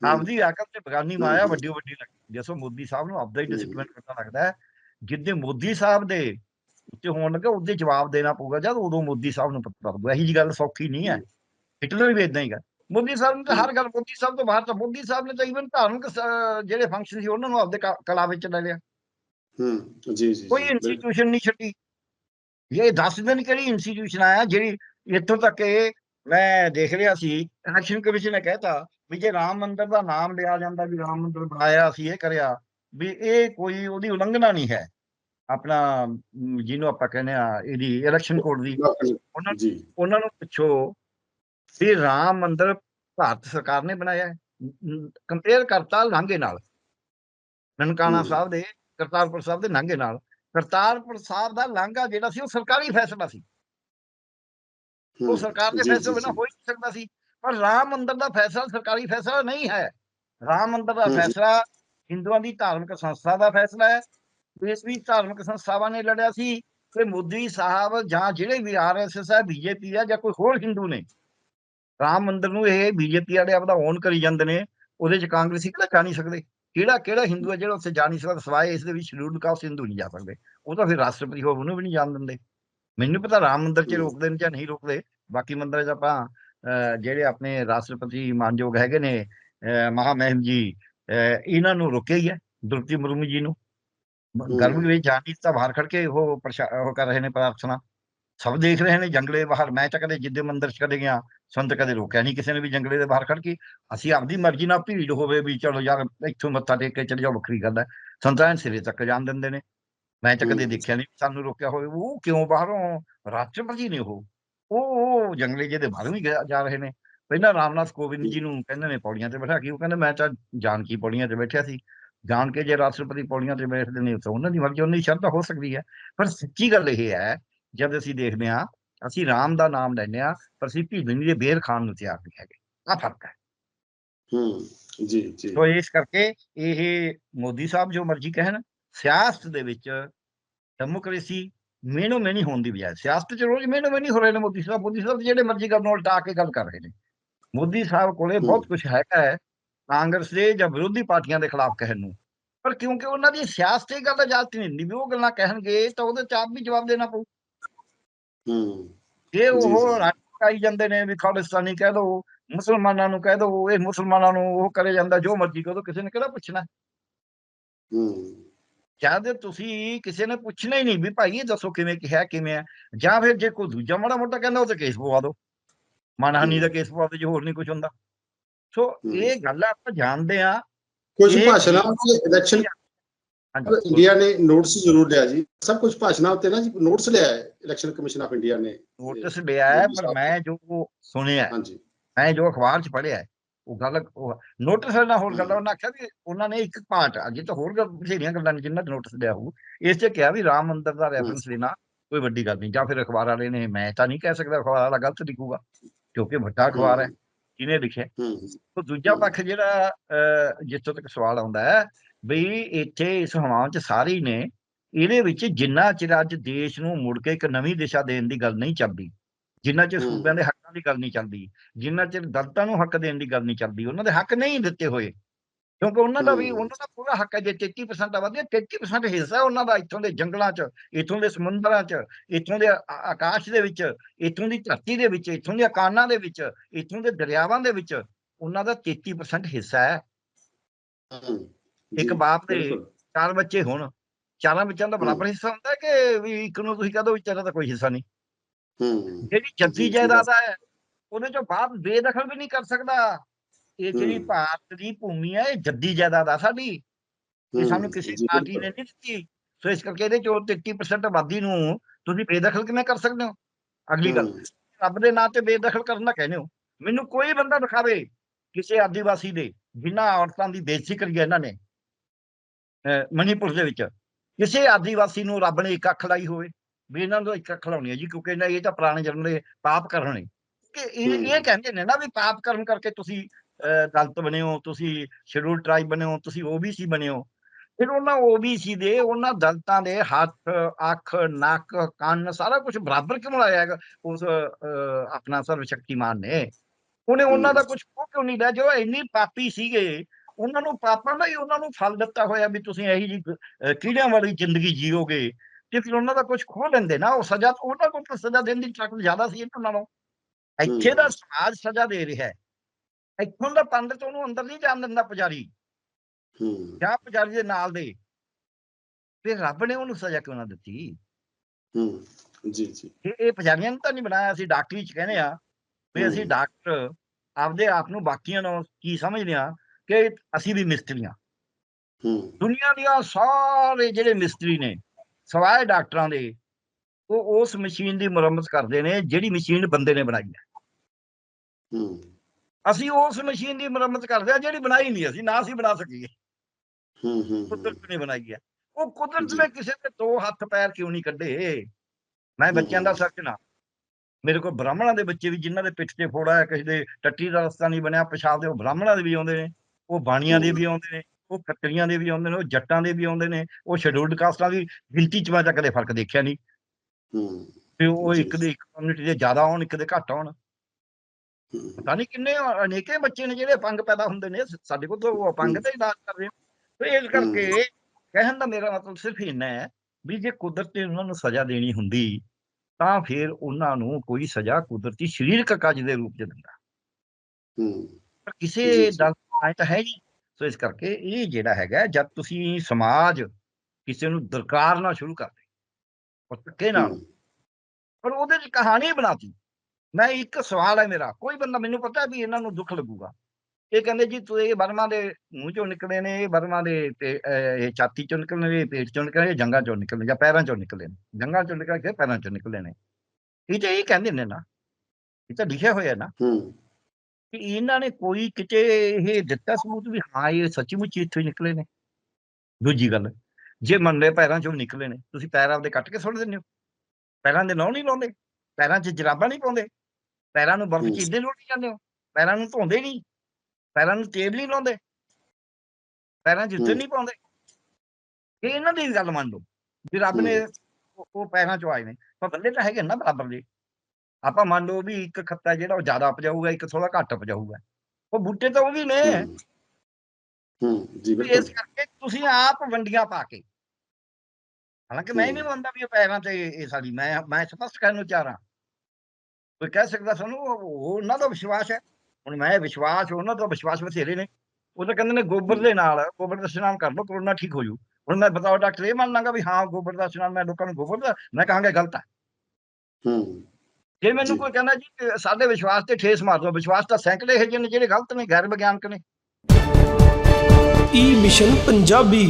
ਆਪਦੀ ਅੱਖ ਤੇ ਬਗਾਨੀ ਮਾਇਆ। ਵੱਡੀ ਵੱਡੀ ਲੱਗਦੀ ਜਿਸੋ ਮੋਦੀ ਸਾਹਿਬ ਨੂੰ ਆਪਦਾ ਹੀ। ਡਿਸਪਲਿਨ ਪਤਾ ਲੱਗਦਾ ਹੈ ਜਿੱਦੇ ਮੋਦੀ ਸਾਹਿਬ ਦੇ ਉੱਤੇ ਹੋਣ ਲੱਗਾ ਉਹਦੇ ਜਵਾਬ ਦੇਣਾ ਪਊਗਾ ਜਦ ਉਦੋਂ ਮੋਦੀ ਸਾਹਿਬ ਨੂੰ ਪਤਾ ਲੱਗੂਗਾ। ਇਹੀ ਜੀ ਗੱਲ ਸੌਖੀ ਨਹੀਂ ਹੈ। ਹਿਟਲਰ ਵੀ ਇਦਾਂ ਹੀ ਕਰ ਮੋਦੀ ਸਾਹਿਬ ਨੇ ਤਾਂ ਹਰ ਗੱਲ ਮੋਦੀ ਸਾਹਿਬ ਤੋਂ ਬਾਹਰ ਤਾਂ ਮੋਦੀ ਸਾਹਿਬ ਨੇ ਤਾਂ ਈਵਨ ਧਾਰਮਿਕ ਜਿਹੜੇ ਫੰਕਸ਼ਨ ਸੀ ਉਹਨਾਂ ਨੂੰ ਆਪਦੇ ਕ- ਕਲਾ ਵਿੱਚ ਲੈ ਲਿਆ। ਹੂੰ ਜੀ ਜੀ ਕੋਈ। ਇੰਸਟੀਟਿਊਸ਼ਨ ਨਹੀਂ ਛੱਡੀ। ਇਹ ਦੱਸ ਦੇਣ ਕਿਹੜੀ ਇੰਸਟੀਟਿਊਸ਼ਨ ਆਇਆ ਜਿਹੜੀ ਇੱਥੋਂ ਤੱਕ ਇਹ ਮੈਂ ਦੇਖ ਰਿਹਾ ਸੀ ਇਲੈਕਸ਼ਨ ਕਮਿਸ਼ਨ ਨੇ ਕਹਿਤਾ ਵੀ ਜੇ ਰਾਮ ਮੰਦਿਰ ਦਾ ਨਾਮ ਲਿਆ ਜਾਂਦਾ ਵੀ ਰਾਮ ਮੰਦਿਰ ਬਣਾਇਆ ਸੀ ਇਹ ਕਰਿਆ ਵੀ ਇਹ ਕੋਈ ਉਹਦੀ ਉਲੰਘਣਾ ਨਹੀਂ ਹੈ। ਆਪਣਾ ਜਿਹਨੂੰ ਆਪਾਂ ਕਹਿੰਦੇ ਆ ਇਹਦੀ ਇਲੈਕਸ਼ਨ ਕੋਡ ਦੀ। ਉਹਨਾਂ ਨੂੰ ਪੁੱਛੋ ਵੀ ਰਾਮ ਮੰਦਿਰ ਭਾਰਤ ਸਰਕਾਰ ਨੇ ਬਣਾਇਆ ਹੈ। ਕੰਪੇਅਰ ਕਰਤਾ ਲਾਂਘੇ ਨਾਲ। ਨਨਕਾਣਾ। ਸਾਹਿਬ ਦੇ ਕਰਤਾਰਪੁਰ ਸਾਹਿਬ ਦੇ ਲਾਂਘੇ ਨਾਲ। ਕਰਤਾਰਪੁਰ ਸਾਹਿਬ ਦਾ ਲਾਂਘਾ ਜਿਹੜਾ ਸੀ ਉਹ ਸਰਕਾਰੀ ਫੈਸਲਾ ਸੀ। ਉਹ ਸਰਕਾਰ ਦੇ ਫੈਸਲੇ ਬਿਨਾਂ ਹੋ ਹੀ ਨਹੀਂ ਸਕਦਾ ਸੀ। ਪਰ ਰਾਮ ਮੰਦਿਰ ਦਾ ਫੈਸਲਾ ਸਰਕਾਰੀ ਫੈਸਲਾ ਨਹੀਂ ਹੈ। ਰਾਮ ਮੰਦਿਰ ਦਾ। ਫੈਸਲਾ ਹਿੰਦੂਆਂ ਦੀ ਧਾਰਮਿਕ ਸੰਸਥਾ ਦਾ ਫੈਸਲਾ ਹੈ। ਇਸ ਵੀ ਧਾਰਮਿਕ ਸੰਸਥਾਵਾਂ ਨੇ ਲੜਿਆ ਸੀ। ਕਿ ਮੋਦੀ ਸਾਹਿਬ ਜਾਂ ਜਿਹੜੇ ਵੀ ਆਰਐਸਐਸ ਹੈ ਬੀਜੇਪੀ ਹੈ ਜਾਂ ਕੋਈ ਹੋਰ ਹਿੰਦੂ ਨੇ ਰਾਮ ਮੰਦਿਰ ਨੂੰ ਇਹ ਬੀਜੇਪੀ ਵਾਲੇ ਆਪਦਾ ਓਨ ਕਰੀ ਜਾਂਦੇ ਨੇ ਉਹਦੇ ਚ ਕਾਂਗਰਸੀ ਕਿਹੜਾ ਜਾ ਨਹੀਂ ਸਕਦੇ? ਕਿਹੜਾ ਕਿਹੜਾ ਹਿੰਦੂ ਹੈ ਜਿਹੜਾ ਉੱਥੇ ਜਾ ਨਹੀਂ ਸਕਦਾ ਸਵਾਏ ਇਸ ਦੇ ਵਿੱਚ ਸ਼ਡਿਊਲਡ ਕਾਸਟ ਹਿੰਦੂ ਨਹੀਂ ਜਾ ਸਕਦੇ। ਉਹ ਤਾਂ ਫਿਰ ਰਾਸ਼ਟਰਪਤੀ ਹੋ ਉਹਨੂੰ ਵੀ ਨਹੀਂ ਜਾਣ ਦਿੰਦੇ। ਮੈਨੂੰ ਪਤਾ ਰਾਮ ਮੰਦਿਰ 'ਚ। ਰੋਕਦੇ ਨੇ ਜਾਂ ਨਹੀਂ ਰੋਕਦੇ। ਬਾਕੀ ਮੰਦਿਰਾਂ 'ਚ ਆਪਾਂ ਜਿਹੜੇ ਆਪਣੇ ਰਾਸ਼ਟਰਪਤੀ ਮਾਨਯੋਗ ਹੈਗੇ ਨੇ ਅਹ, ਮਹਾਮਹਿਮ ਜੀ ਇਹਨਾਂ ਨੂੰ ਰੋਕਿਆ ਹੀ ਹੈ ਦ੍ਰੋਪਦੀ ਮੁਰਮੂ ਜੀ ਨੂੰ। ਗਰਭ ਵਿੱਚ ਜਾਣੀ ਤਾਂ ਬਾਹਰ ਖੜ ਕੇ ਉਹ ਉਹ ਕਰ ਰਹੇ ਨੇ ਪ੍ਰਾਰਥਨਾ। ਸਭ ਦੇਖ ਰਹੇ ਨੇ ਜੰਗਲੇ ਬਾਹਰ। ਮੈਂ ਤਾਂ ਕਦੇ ਜਿੱਦੇ ਮੰਦਿਰ 'ਚ ਕਦੇ ਗਿਆ ਸੰਤ ਕਦੇ ਰੋਕਿਆ ਨਹੀਂ ਕਿਸੇ ਨੇ ਵੀ ਜੰਗਲੇ ਦੇ ਬਾਹਰ ਖੜ ਕੇ। ਅਸੀਂ ਆਪਦੀ ਮਰਜ਼ੀ ਨਾਲ ਭੀੜ ਹੋਵੇ ਵੀ ਚਲੋ ਯਾਰ ਇੱਥੋਂ ਮੱਥਾ ਟੇਕ ਕੇ ਚਲੇ ਜਾਓ ਵੱਖਰੀ ਗੱਲ ਹੈ। ਸੰਤਾਂ ਸਿਰੇ ਤੱਕ ਜਾਣ ਦਿੰਦੇ ਨੇ। ਮੈਂ ਤਾਂ ਕਦੇ। ਦੇਖਿਆ ਨਹੀਂ ਸਾਨੂੰ ਰੋਕਿਆ ਹੋਵੇ। ਉਹ ਕਿਉਂ ਬਾਹਰੋਂ? ਰਾਸ਼ਟਰਪਤੀ ਨੇ ਉਹ ਉਹ ਜੰਗਲੇ ਜਿਹੇ ਦੇ ਬਾਹਰੋਂ ਹੀ ਗਿਆ- ਜਾ ਰਹੇ ਨੇ। ਪਹਿਲਾਂ ਰਾਮਨਾਥ ਕੋਵਿੰਦ ਜੀ ਨੂੰ ਕਹਿੰਦੇ ਨੇ ਪੌੜੀਆਂ ਤੇ ਬਿਠਾ ਕੇ ਉਹ ਕਹਿੰਦੇ ਮੈਂ ਤਾਂ ਜਾਣ ਕੀ ਪੌੜੀਆਂ ਤੇ ਬੈਠਿਆ ਸੀ। ਜਾਣ ਕੇ ਜੇ ਰਾਸ਼ਟਰਪਤੀ ਪੌੜੀਆਂ ਤੇ ਬੈਠਦੇ ਨੇ ਤਾਂ ਉਹਨਾਂ ਦੀ ਮਰਜ਼ੀ ਉਹਨਾਂ ਦੀ ਸ਼ਰਧਾ ਹੋ ਸਕਦੀ ਹੈ। ਪਰ ਸੱਚੀ ਗੱਲ ਇਹ ਹੈ ਜਦ ਅਸੀਂ ਦੇਖਦੇ ਹਾਂ ਅਸੀਂ ਰਾਮ ਦਾ ਨਾਮ ਲੈਂਦੇ ਹਾਂ ਪਰ ਅਸੀਂ ਭੀਲਣੀ ਦੇ ਬੇਰ ਖਾਣ ਨੂੰ ਤਿਆਰ ਨਹੀਂ ਹੈਗੇ। ਆ ਫ਼ਰਕ ਹੈ। ਹੂੰ ਜੀ ਜੀ। ਸੋ ਇਸ ਕਰਕੇ ਇਹ ਮੋਦੀ ਸਾਹਿਬ ਜੋ ਮਰਜ਼ੀ ਕਹਿਣ ਸਿਆਸਤ ਦੇ ਵਿੱਚ ਡੈਮੋਕ੍ਰੇਸੀ ਮੇਨੋ ਮੇਨੀ ਹੋਣ ਦੀ ਬਜਾਏ ਸਿਆਸਤ ਚ ਰੋਜ਼ ਮੇਨੋ ਮੇਨੀ ਹੋ ਰਹੇ ਨੇ ਮੋਦੀ ਸਾਹਿਬ ਮੋਦੀ ਸਾਹਿਬ ਜਿਹੜੇ ਮਰਜ਼ੀ ਗੱਲ ਨੂੰ ਉਲਟਾ ਕੇ ਗੱਲ ਕਰ ਰਹੇ ਨੇ। ਮੋਦੀ ਸਾਹਿਬ ਕੋਲੇ ਬਹੁਤ ਕੁਝ ਹੈਗਾ ਹੈ ਕਾਂਗਰਸ ਦੇ ਜਾਂ ਵਿਰੋਧੀ ਪਾਰਟੀਆਂ ਦੇ ਖਿਲਾਫ ਕਹਿਣ ਨੂੰ। ਪਰ ਕਿਉਂਕਿ ਉਹਨਾਂ ਦੀ ਸਿਆਸਤ ਇਹ ਗੱਲ ਦਾ ਇਜਾਜ਼ਤ ਨਹੀਂ ਦਿੰਦੀ ਵੀ ਉਹ ਗੱਲਾਂ ਕਹਿਣਗੇ ਤਾਂ ਉਹਦੇ ਚ ਆਪ ਵੀ ਜਵਾਬ ਦੇਣਾ ਪਊ। ਹੂੰ ਜੇ ਉਹ। ਰਾਈ ਜਾਂਦੇ ਨੇ ਵੀ ਖਾਲਿਸਤਾਨੀ ਕਹਿ ਦੋ ਮੁਸਲਮਾਨਾਂ ਨੂੰ ਕਹਿ ਦੋ ਇਹ ਮੁਸਲਮਾਨਾਂ ਨੂੰ ਉਹ ਕਰੇ ਜਾਂਦਾ ਜੋ ਮਰਜ਼ੀ ਕਰੋ ਕਿਸੇ ਨੇ ਕਿਹੜਾ ਪੁੱਛਣਾ? ਹੂੰ। ਜਦ ਤੁਸੀਂ ਕਿਸੇ ਨੇ ਪੁੱਛਣਾ ਹੀ ਨਹੀਂ ਵੀ ਭਾਈ ਇਹ ਦੱਸੋ ਕਿਵੇਂ ਕਿਹਾ ਕਿਵੇਂ ਹੈ? ਜਾਂ ਫਿਰ ਜੇ ਕੋਈ ਦੂਜਾ ਮਾੜਾ ਮੋਟਾ ਕਹਿੰਦਾ ਉਹ ਤੇ ਕੇਸ ਪਵਾ ਦਿਓ ਮਾਨਹਾਨੀ ਦਾ ਕੇਸ ਪਵਾ ਦਿਓ ਜੇ ਹੋਰ ਨਹੀਂ ਕੁਝ ਹੁੰਦਾ। ਸੋ ਹੂੰ। ਇਹ ਗੱਲ ਆਪਾਂ ਜਾਣਦੇ ਆ ਕੁਝ ਭਾਸ਼ਣਾਂ ਉੱਤੇ ਇਲੈਕਸ਼ਨ ਇੰਡੀਆ ਨੇ ਨੋਟਿਸ ਜ਼ਰੂਰ ਲਿਆ ਜੀ। ਸਭ ਕੁਝ ਭਾਸ਼ਣਾਂ ਉੱਤੇ ਨਾ ਜੀ ਨੋਟਿਸ ਲਿਆ ਹੈ ਇਲੈਕਸ਼ਨ ਕਮਿਸ਼ਨ ਆਫ ਇੰਡੀਆ ਨੇ। ਨੋਟਿਸ ਲਿਆ ਹੈ ਪਰ ਮੈਂ ਜੋ ਸੁਣਿਆ ਹੈ, ਹਾਂਜੀ। ਮੈਂ ਜੋ ਅਖਬਾਰ 'ਚ ਪੜ੍ਹਿਆ ਹੈ, ਉਹ ਗੱਲ ਨੋਟਿਸ ਨਾਲ ਹੋਰ ਗੱਲ ਉਹਨਾਂ ਆਖਿਆ ਵੀ ਉਹਨਾਂ ਨੇ ਇੱਕ ਪਾਰਟ ਅਜੇ ਤਾਂ ਹੋਰ ਗੱਲ ਬਥੇਰੀਆਂ ਗੱਲਾਂ ਨੇ ਜਿੰਨਾਂ ਨੋਟਿਸ ਲਿਆ ਹੋਊ ਇਸ 'ਚ ਕਿਹਾ ਵੀ ਰਾਮ ਮੰਦਿਰ ਦਾ ਰੈਫਰੈਂਸ ਦੇਣਾ ਕੋਈ ਵੱਡੀ ਗੱਲ ਨਹੀਂ ਜਾਂ ਫਿਰ ਅਖਬਾਰ ਵਾਲੇ ਨੇ ਮੈਂ ਤਾਂ ਨਹੀਂ ਕਹਿ ਸਕਦਾ ਅਖਬਾਰ ਵਾਲਾ ਗਲਤ ਲਿਖੂਗਾ ਕਿਉਂਕਿ ਵੱਡਾ ਅਖਬਾਰ ਹੈ ਜਿਹਨੇ ਲਿਖਿਆ। ਹੂੰ। ਉਹ ਦੂਜਾ ਪੱਖ ਜਿਹੜਾ ਜਿੱਥੋਂ ਤੱਕ ਸਵਾਲ ਆਉਂਦਾ ਹੈ ਵੀ ਇੱਥੇ ਇਸ ਹਵਾਂ 'ਚ ਸਾਰੇ ਨੇ ਇਹਦੇ ਵਿੱਚ ਜਿੰਨਾ ਚਿਰ ਅੱਜ ਦੇਸ਼ ਨੂੰ ਮੁੜ ਕੇ ਇੱਕ ਨਵੀਂ ਦਿਸ਼ਾ ਦੇਣ ਦੀ ਗੱਲ ਨਹੀਂ ਚੱਲਦੀ ਜਿੰਨਾ ਚਿਰ। ਸੂਬਿਆਂ ਦੇ ਹੱਕਾਂ ਦੀ ਗੱਲ ਨਹੀਂ ਚੱਲਦੀ ਜਿੰਨਾ ਚਿਰ ਦਲਤਾਂ ਨੂੰ ਹੱਕ ਦੇਣ ਦੀ ਗੱਲ ਨਹੀਂ ਚੱਲਦੀ ਉਹਨਾਂ ਦੇ ਹੱਕ ਨਹੀਂ ਦਿੱਤੇ ਹੋਏ ਕਿਉਂਕਿ ਉਹਨਾਂ ਦਾ ਵੀ। ਉਹਨਾਂ ਦਾ ਪੂਰਾ ਹੱਕ ਹੈ ਜੇ 33% ਆਬਾਦੀ ਹੈ 33% ਹਿੱਸਾ ਉਹਨਾਂ ਦਾ ਇੱਥੋਂ ਦੇ ਜੰਗਲਾਂ 'ਚ ਇੱਥੋਂ ਦੇ ਸਮੁੰਦਰਾਂ 'ਚ ਇੱਥੋਂ ਦੇ ਆਕਾਸ਼ ਦੇ ਵਿੱਚ ਇੱਥੋਂ ਦੀ ਧਰਤੀ ਦੇ ਵਿੱਚ ਇੱਥੋਂ ਦੀਆਂ ਕਾਨਾਂ ਦੇ ਵਿੱਚ ਇੱਥੋਂ ਦੇ ਦਰਿਆਵਾਂ ਦੇ ਵਿੱਚ ਉਹਨਾਂ ਦਾ 33% ਹਿੱਸਾ ਹੂੰ ਇੱਕ ਬਾਪ ਦੇ। ਚਾਰ ਬੱਚੇ ਹੋਣ ਚਾਰਾਂ ਬੱਚਿਆਂ ਦਾ ਬਰਾਬਰ ਹਿੱਸਾ ਹੁੰਦਾ ਕਿ ਵੀ ਇੱਕ ਨੂੰ ਤੁਸੀਂ ਕਹਦੋ ਵਿਚਾਰਾ ਦਾ ਕੋਈ ਹਿੱਸਾ ਨਹੀਂ? ਹੂੰ। ਜਿਹੜੀ ਜੱਦੀ ਜਾਇਦਾਦ ਹੈ ਉਹਦੇ ਚੋਂ ਬਾਪ ਬੇਦਖਲ ਵੀ ਨਹੀਂ ਕਰ ਸਕਦਾ। ਇਹ ਜਿਹੜੀ। ਭਾਰਤ ਦੀ ਭੂਮੀ ਹੈ ਇਹ ਜੱਦੀ ਜਾਇਦਾਦ ਆ ਸਾਡੀ। ਇਹ ਸਾਨੂੰ ਕਿਸੇ ਪਾਰਟੀ। ਨੇ ਨਹੀਂ ਦਿੱਤੀ। ਸੋ ਇਸ ਕਰਕੇ ਇਹਦੇ ਚੋਂ 33% ਆਬਾਦੀ ਨੂੰ ਤੁਸੀਂ ਬੇਦਖਲ ਕਿਵੇਂ ਕਰ ਸਕਦੇ ਹੋ? ਅਗਲੀ ਗੱਲ ਰੱਬ ਦੇ ਨਾਂ ਤੇ ਬੇਦਖਲ ਕਰਨਾ ਕਹਿੰਦੇ ਹੋ। ਮੈਨੂੰ ਕੋਈ ਬੰਦਾ ਦਿਖਾਵੇ ਕਿਸੇ ਆਦੀਵਾਸੀ ਦੇ ਜਿਨ੍ਹਾਂ ਔਰਤਾਂ ਦੀ ਬੇਇੱਜ਼ਤੀ ਕਰੀ ਹੈ ਇਹਨਾਂ ਨੇ। ਅਹ ਮਣੀਪੁਰ ਦੇ ਵਿੱਚ। ਕਿਸੇ ਆਦੀਵਾਸੀ ਨੂੰ ਰੱਬ ਨੇ ਇੱਕ ਅੱਖ ਲਾਈ ਹੋਵੇ ਵੀ ਇਹਨਾਂ ਨੂੰ ਇੱਕ ਅੱਖ ਲਾਉਣੀ ਹੈ ਜੀ ਕਿਉਂਕਿ ਇਹਨਾਂ ਇਹ ਤਾਂ ਪੁਰਾਣੇ ਜਨਮ ਦੇ ਪਾਪ ਕਰਨੇ ਕਿ ਇਹ ਇਹ। ਕਹਿੰਦੇ ਨੇ ਨਾ ਵੀ ਪਾਪ ਕਰਨ ਕਰਕੇ ਤੁਸੀਂ ਦਲਿਤ ਬਣੇ ਹੋ ਤੁਸੀਂ ਸ਼ਡਿਊਲ ਟ੍ਰਾਈਬ ਬਣੇ ਹੋ ਤੁਸੀਂ ਓਬੀਸੀ ਬਣੇ ਹੋ। ਫਿਰ ਉਹਨਾਂ ਓਬੀਸੀ ਦੇ ਉਹਨਾਂ ਦਲਿਤਾਂ ਦੇ ਹੱਥ ਅੱਖ ਨੱਕ ਕੰਨ ਸਾਰਾ ਕੁਝ ਬਰਾਬਰ ਕਿਉਂ ਲਾਇਆ ਹੈਗਾ? ਉਸ ਆਪਣਾ ਸਰਵ ਸ਼ਕਤੀਮਾਨ ਨੇ। ਉਹਨੇ ਉਹਨਾਂ ਦਾ। ਕੁਝ ਕਿਉਂ ਨਹੀਂ ਲਿਆ? ਜੋ ਇੰਨੀ ਪਾਪੀ ਸੀਗੇ ਉਹਨਾਂ ਨੂੰ ਪਾਪਾਂ ਦਾ ਹੀ ਉਹਨਾਂ ਨੂੰ ਫਲ ਦਿੱਤਾ ਹੋਇਆ ਵੀ ਤੁਸੀਂ ਇਹੀ ਜੀ ਕੀੜਿਆਂ ਵਾਲੀ ਜ਼ਿੰਦਗੀ ਜੀਓਗੇ ਤੇ ਫਿਰ ਉਹਨਾਂ ਦਾ ਕੁਝ ਖੋ ਲੈਂਦੇ ਨਾ ਉਹ ਸਜ਼ਾ ਉਹਨਾਂ ਕੋਲ ਤਾਂ ਸਜ਼ਾ ਦੇਣ ਦੀ ਤਾਕਤ ਜ਼ਿਆਦਾ ਸੀ ਇਹਨਾਂ ਨਾਲੋਂ। ਇੱਥੇ ਦਾ। ਸਮਾਜ ਸਜ਼ਾ ਦੇ ਰਿਹਾ ਹੈ। ਇੱਥੋਂ ਦਾ ਪੰਡਤ ਉਹਨੂੰ ਅੰਦਰ ਨਹੀਂ ਜਾਣ ਦਿੰਦਾ ਪੁਜਾਰੀ। ਹੂੰ। ਜਾਂ ਪੁਜਾਰੀ ਦੇ ਨਾਲ ਦੇ। ਫਿਰ ਰੱਬ ਨੇ ਉਹਨੂੰ ਸਜ਼ਾ ਕਿਉਂ ਨਾ ਦਿੱਤੀ? ਹੂੰ ਜੀ ਜੀ। ਇਹ ਪੁਜਾਰੀਆਂ ਨੇ ਤਾਂ ਨਹੀਂ ਬਣਾਇਆ ਅਸੀਂ ਡਾਕਟਰੀ ਚ ਕਹਿੰਦੇ ਆ ਵੀ ਅਸੀਂ। ਡਾਕਟਰ ਆਪਦੇ ਆਪ ਨੂੰ ਬਾਕੀਆਂ ਨਾਲੋਂ ਕੀ ਸਮਝਦੇ ਆ ਕਿ ਅਸੀਂ ਵੀ ਮਿਸਤਰੀਆਂ ਹੂੰ। ਦੁਨੀਆ ਦੀਆਂ ਸਾਰੇ ਜਿਹੜੇ ਮਿਸਤਰੀ ਨੇ ਸਵਾਏ ਡਾਕਟਰਾਂ ਦੇ ਉਹ ਉਸ ਮਸ਼ੀਨ ਦੀ ਮੁਰੰਮਤ ਕਰਦੇ ਨੇ ਜਿਹੜੀ ਮਸ਼ੀਨ ਬੰਦੇ ਨੇ ਬਣਾਈ ਹੈ। ਹੂੰ। ਅਸੀਂ ਉਸ ਮਸ਼ੀਨ ਦੀ ਮੁਰੰਮਤ ਕਰਦੇ ਆ ਜਿਹੜੀ ਬਣਾਈ ਨਹੀਂ ਅਸੀਂ ਨਾ ਅਸੀਂ ਬਣਾ ਸਕੀਏ। ਹੂੰ ਹੂੰ ਕੁਦਰਤ ਨੇ ਬਣਾਈ ਹੈ। ਉਹ ਕੁਦਰਤ। ਨੇ ਕਿਸੇ ਦੇ ਦੋ ਹੱਥ ਪੈਰ ਕਿਉਂ ਨਹੀਂ ਕੱਢੇ? ਮੈਂ ਬੱਚਿਆਂ ਦਾ। ਸੱਚ ਨਾ। ਮੇਰੇ ਕੋਲ ਬ੍ਰਾਹਮਣਾਂ ਦੇ ਬੱਚੇ ਵੀ ਜਿਨ੍ਹਾਂ ਦੇ ਪਿੱਠ ਤੇ ਫੋੜਾ ਹੈ ਕਿਸੇ ਦੇ ਟੱਟੀ ਦਾ ਰਸਤਾ ਨਹੀਂ ਬਣਿਆ ਪਿਸ਼ਾਬ ਦੇ ਉਹ ਬ੍ਰਾਹਮਣਾਂ ਦੇ ਵੀ ਆਉਂਦੇ ਨੇ। ਉਹ ਬਾਣੀਆਂ ਦੇ। ਵੀ ਆਉਂਦੇ ਨੇ ਉਹ ਖੱਤਰੀਆਂ ਦੇ ਵੀ ਆਉਂਦੇ ਨੇ ਉਹ ਜੱਟਾਂ ਦੇ ਵੀ ਆਉਂਦੇ ਨੇ ਉਹ ਸ਼ਡਿਊਲਡ ਕਾਸਟਾਂ ਦੀ ਗਿਣਤੀ ਚ ਮੈਂ ਤਾਂ ਕਦੇ ਫ਼ਰਕ ਦੇਖਿਆ ਨਹੀਂ ਹੂੰ ਤੇ ਉਹ। ਇੱਕ ਦੇ ਇੱਕ ਕਮਿਊਨਿਟੀ ਦੇ ਜ਼ਿਆਦਾ ਆਉਣ ਇੱਕ ਦੇ ਘੱਟ ਆਉਣ ਹੂੰ ਪਤਾ ਨਹੀਂ ਕਿੰਨੇ ਅਨੇਕੇ ਬੱਚੇ ਨੇ ਜਿਹੜੇ ਅਪੰਗ ਪੈਦਾ ਹੁੰਦੇ ਨੇ ਸਾਡੇ ਕੋਲ ਤਾਂ ਉਹ ਅਪੰਗ ਦਾ ਇਲਾਜ ਕਰ ਰਹੇ। ਤੇ ਇਸ ਕਰਕੇ ਕਹਿਣ ਦਾ ਮੇਰਾ ਮਤਲਬ ਸਿਰਫ ਇੰਨਾ ਹੈ ਵੀ ਜੇ ਕੁਦਰਤ ਨੇ ਉਹਨਾਂ ਨੂੰ ਸਜ਼ਾ ਦੇਣੀ ਹੁੰਦੀ ਤਾਂ ਫਿਰ ਉਹਨਾਂ ਨੂੰ ਕੋਈ ਸਜ਼ਾ ਕੁਦਰਤੀ ਸਰੀਰਕ ਕਾਜ ਦੇ ਰੂਪ ਚ ਦਿੰਦਾ ਹੂੰ ਕਿਸੇ। ਦਲ ਆਏ ਤਾਂ ਹੈ ਨਹੀਂ ਸੋ ਇਸ ਕਰਕੇ ਇਹ ਜਿਹੜਾ ਹੈਗਾ ਜਦ ਤੁਸੀਂ ਸਮਾਜ ਕਿਸੇ ਨੂੰ ਦਰਕਾਰ ਨਾਲ ਸ਼ੁਰੂ ਕਰਦੇ ਉਹ ਧੱਕੇ ਨਾਲ। ਪਰ ਉਹਦੇ 'ਚ ਕਹਾਣੀ ਬਣਾਤੀ ਮੈਂ ਇੱਕ ਸਵਾਲ ਹੈ ਮੇਰਾ ਕੋਈ ਬੰਦਾ ਮੈਨੂੰ ਪਤਾ ਵੀ ਇਹਨਾਂ ਨੂੰ ਦੁੱਖ ਲੱਗੂਗਾ? ਇਹ ਕਹਿੰਦੇ ਜੀ ਤੂੰ ਇਹ ਬਰਮਾ ਦੇ ਮੂੰਹ ਚੋਂ ਨਿਕਲੇ ਨੇ ਇਹ ਬਰਮਾ ਦੇ ਇਹ ਛਾਤੀ ਚੋਂ ਨਿਕਲੇ ਨੇ ਪੇਟ ਚੋਂ ਨਿਕਲੇ ਨੇ ਜੰਗਾਂ ਚੋਂ ਨਿਕਲੇ ਨੇ ਜਾਂ ਪੈਰਾਂ ਚੋਂ ਨਿਕਲੇ ਨੇ। ਜੰਗਾਂ ਚੋਂ ਨਿਕਲ ਕੇ ਪੈਰਾਂ ਚੋਂ ਨਿਕਲੇ ਨੇ। ਇਹ ਤੇ ਇਹ ਕਹਿੰਦੇ ਨੇ ਨਾ। ਇਹ ਤਾਂ ਲਿਖਿਆ ਹੋਇਆ ਨਾ। ਹੂੰ। ਕਿ ਇਹਨਾਂ ਨੇ ਕੋਈ ਕਿਤੇ ਇਹ ਦਿੱਤਾ ਸਬੂਤ ਵੀ ਹਾਂ ਇਹ ਸੱਚੀ ਮੁੱਚੀ ਇੱਥੋਂ ਹੀ ਨਿਕਲੇ ਨੇ। ਦੂਜੀ ਗੱਲ ਜੇ ਮੰਨਲੇ ਪੈਰਾਂ ਚੋਂ ਨਿਕਲੇ ਨੇ ਤੁਸੀਂ ਪੈਰ ਆਪਦੇ ਕੱਟ ਕੇ ਸੁੱਟ ਦਿੰਦੇ ਹੋ। ਪੈਰਾਂ ਦੇ ਨਹੁੰ ਨਹੀਂ ਲਾਉਂਦੇ ਪੈਰਾਂ 'ਚ ਜਰਾਬਾਂ ਨਹੀਂ ਪਾਉਂਦੇ ਪੈਰਾਂ ਨੂੰ ਬਰਫ਼। 'ਚ ਇੱਦੇ ਲੁੱਟ ਜਾਂਦੇ ਹੋ ਪੈਰਾਂ ਨੂੰ ਧੋਂਦੇ ਨਹੀਂ ਪੈਰਾਂ ਨੂੰ ਤੇਲ ਨਹੀਂ ਲਾਉਂਦੇ ਪੈਰਾਂ 'ਚ ਜੁੱਤੇ। ਨਹੀਂ ਪਾਉਂਦੇ। ਇਹ ਇਹਨਾਂ ਦੀ ਗੱਲ ਮੰਨ ਲਓ ਵੀ ਰੱਬ ਨੇ ਉਹ ਉਹ ਪੈਰਾਂ 'ਚੋਂ ਆਏ ਨੇ। ਪਰ ਬੰਦੇ ਤਾਂ ਹੈਗੇ ਨਾ ਬਰਾਬਰ ਦੇ। ਆਪਾਂ ਮੰਨ ਲਓ ਵੀ ਇੱਕ ਖੱਤਾ ਜਿਹੜਾ ਉਹ ਜ਼ਿਆਦਾ ਉਪਜਾਊਗਾ ਇੱਕ ਥੋੜਾ ਘੱਟ ਉਪਜਾਊਗਾ। ਉਹ ਬੂਟੇ ਤਾਂ ਉਹ ਵੀ ਨੇ। ਹੂੰ। ਜੀ ਇਸ ਕਰਕੇ ਤੁਸੀਂ ਆਪ ਵੰਡੀਆਂ ਪਾ ਕੇ। ਹਾਲਾਂਕਿ ਮੈਂ ਨਹੀਂ। ਮੰਨਦਾ ਵੀ ਇਹ ਪੈਰਾਂ ਤੇ ਇਹ ਸਾਡੀ ਮੈਂ ਮੈਂ ਸਪਸ਼ਟ ਕਰਨ ਨੂੰ ਚਾਹ ਰਹਾ ਕੋਈ ਕਹਿ ਸਕਦਾ ਸਾਨੂੰ ਉਹ ਉਹ ਉਹਨਾਂ ਦਾ ਵਿਸ਼ਵਾਸ ਹੈ। ਹੁਣ ਮੈਂ ਵਿਸ਼ਵਾਸ ਉਹਨਾਂ ਦਾ ਵਿਸ਼ਵਾਸ ਬਥੇਰੇ ਨੇ। ਉਹ ਤਾਂ ਕਹਿੰਦੇ ਨੇ ਗੋਬਰ ਦੇ ਨਾਲ ਗੋਬਰ ਦਾ ਇਸ਼ਨਾਨ ਕਰ ਲਓ ਕਰੋਨਾ ਠੀਕ ਹੋ ਜੂ। ਹੁਣ ਮੈਂ ਬਤਾਓ ਡਾਕਟਰ ਇਹ ਮੰਨ ਲਾਂਗਾ ਵੀ ਹਾਂ ਗੋਬਰ ਦਾ ਇਸ਼ਨਾਨ ਮੈਂ ਲੋਕਾਂ ਨੂੰ ਗੋਬਰ ਦਾ ਮੈਂ ਕਹਾਂਗਾ ਗਲਤ ਹੈ ਹੂੰ। ਜੇ ਮੈਨੂੰ। ਕੋਈ ਕਹਿੰਦਾ ਜੀ ਸਾਡੇ ਵਿਸ਼ਵਾਸ ਤੇ ਠੇਸ ਮਾਰ ਦੋ ਵਿਸ਼ਵਾਸ ਤਾਂ ਸੈਂਕੜੇ ਇਹੋ ਜਿਹੇ ਨੇ ਜਿਹੜੇ ਗਲਤ ਨੇ ਗੈਰ ਵਿਗਿਆਨਕ ਨੇ। E mission Punjabi.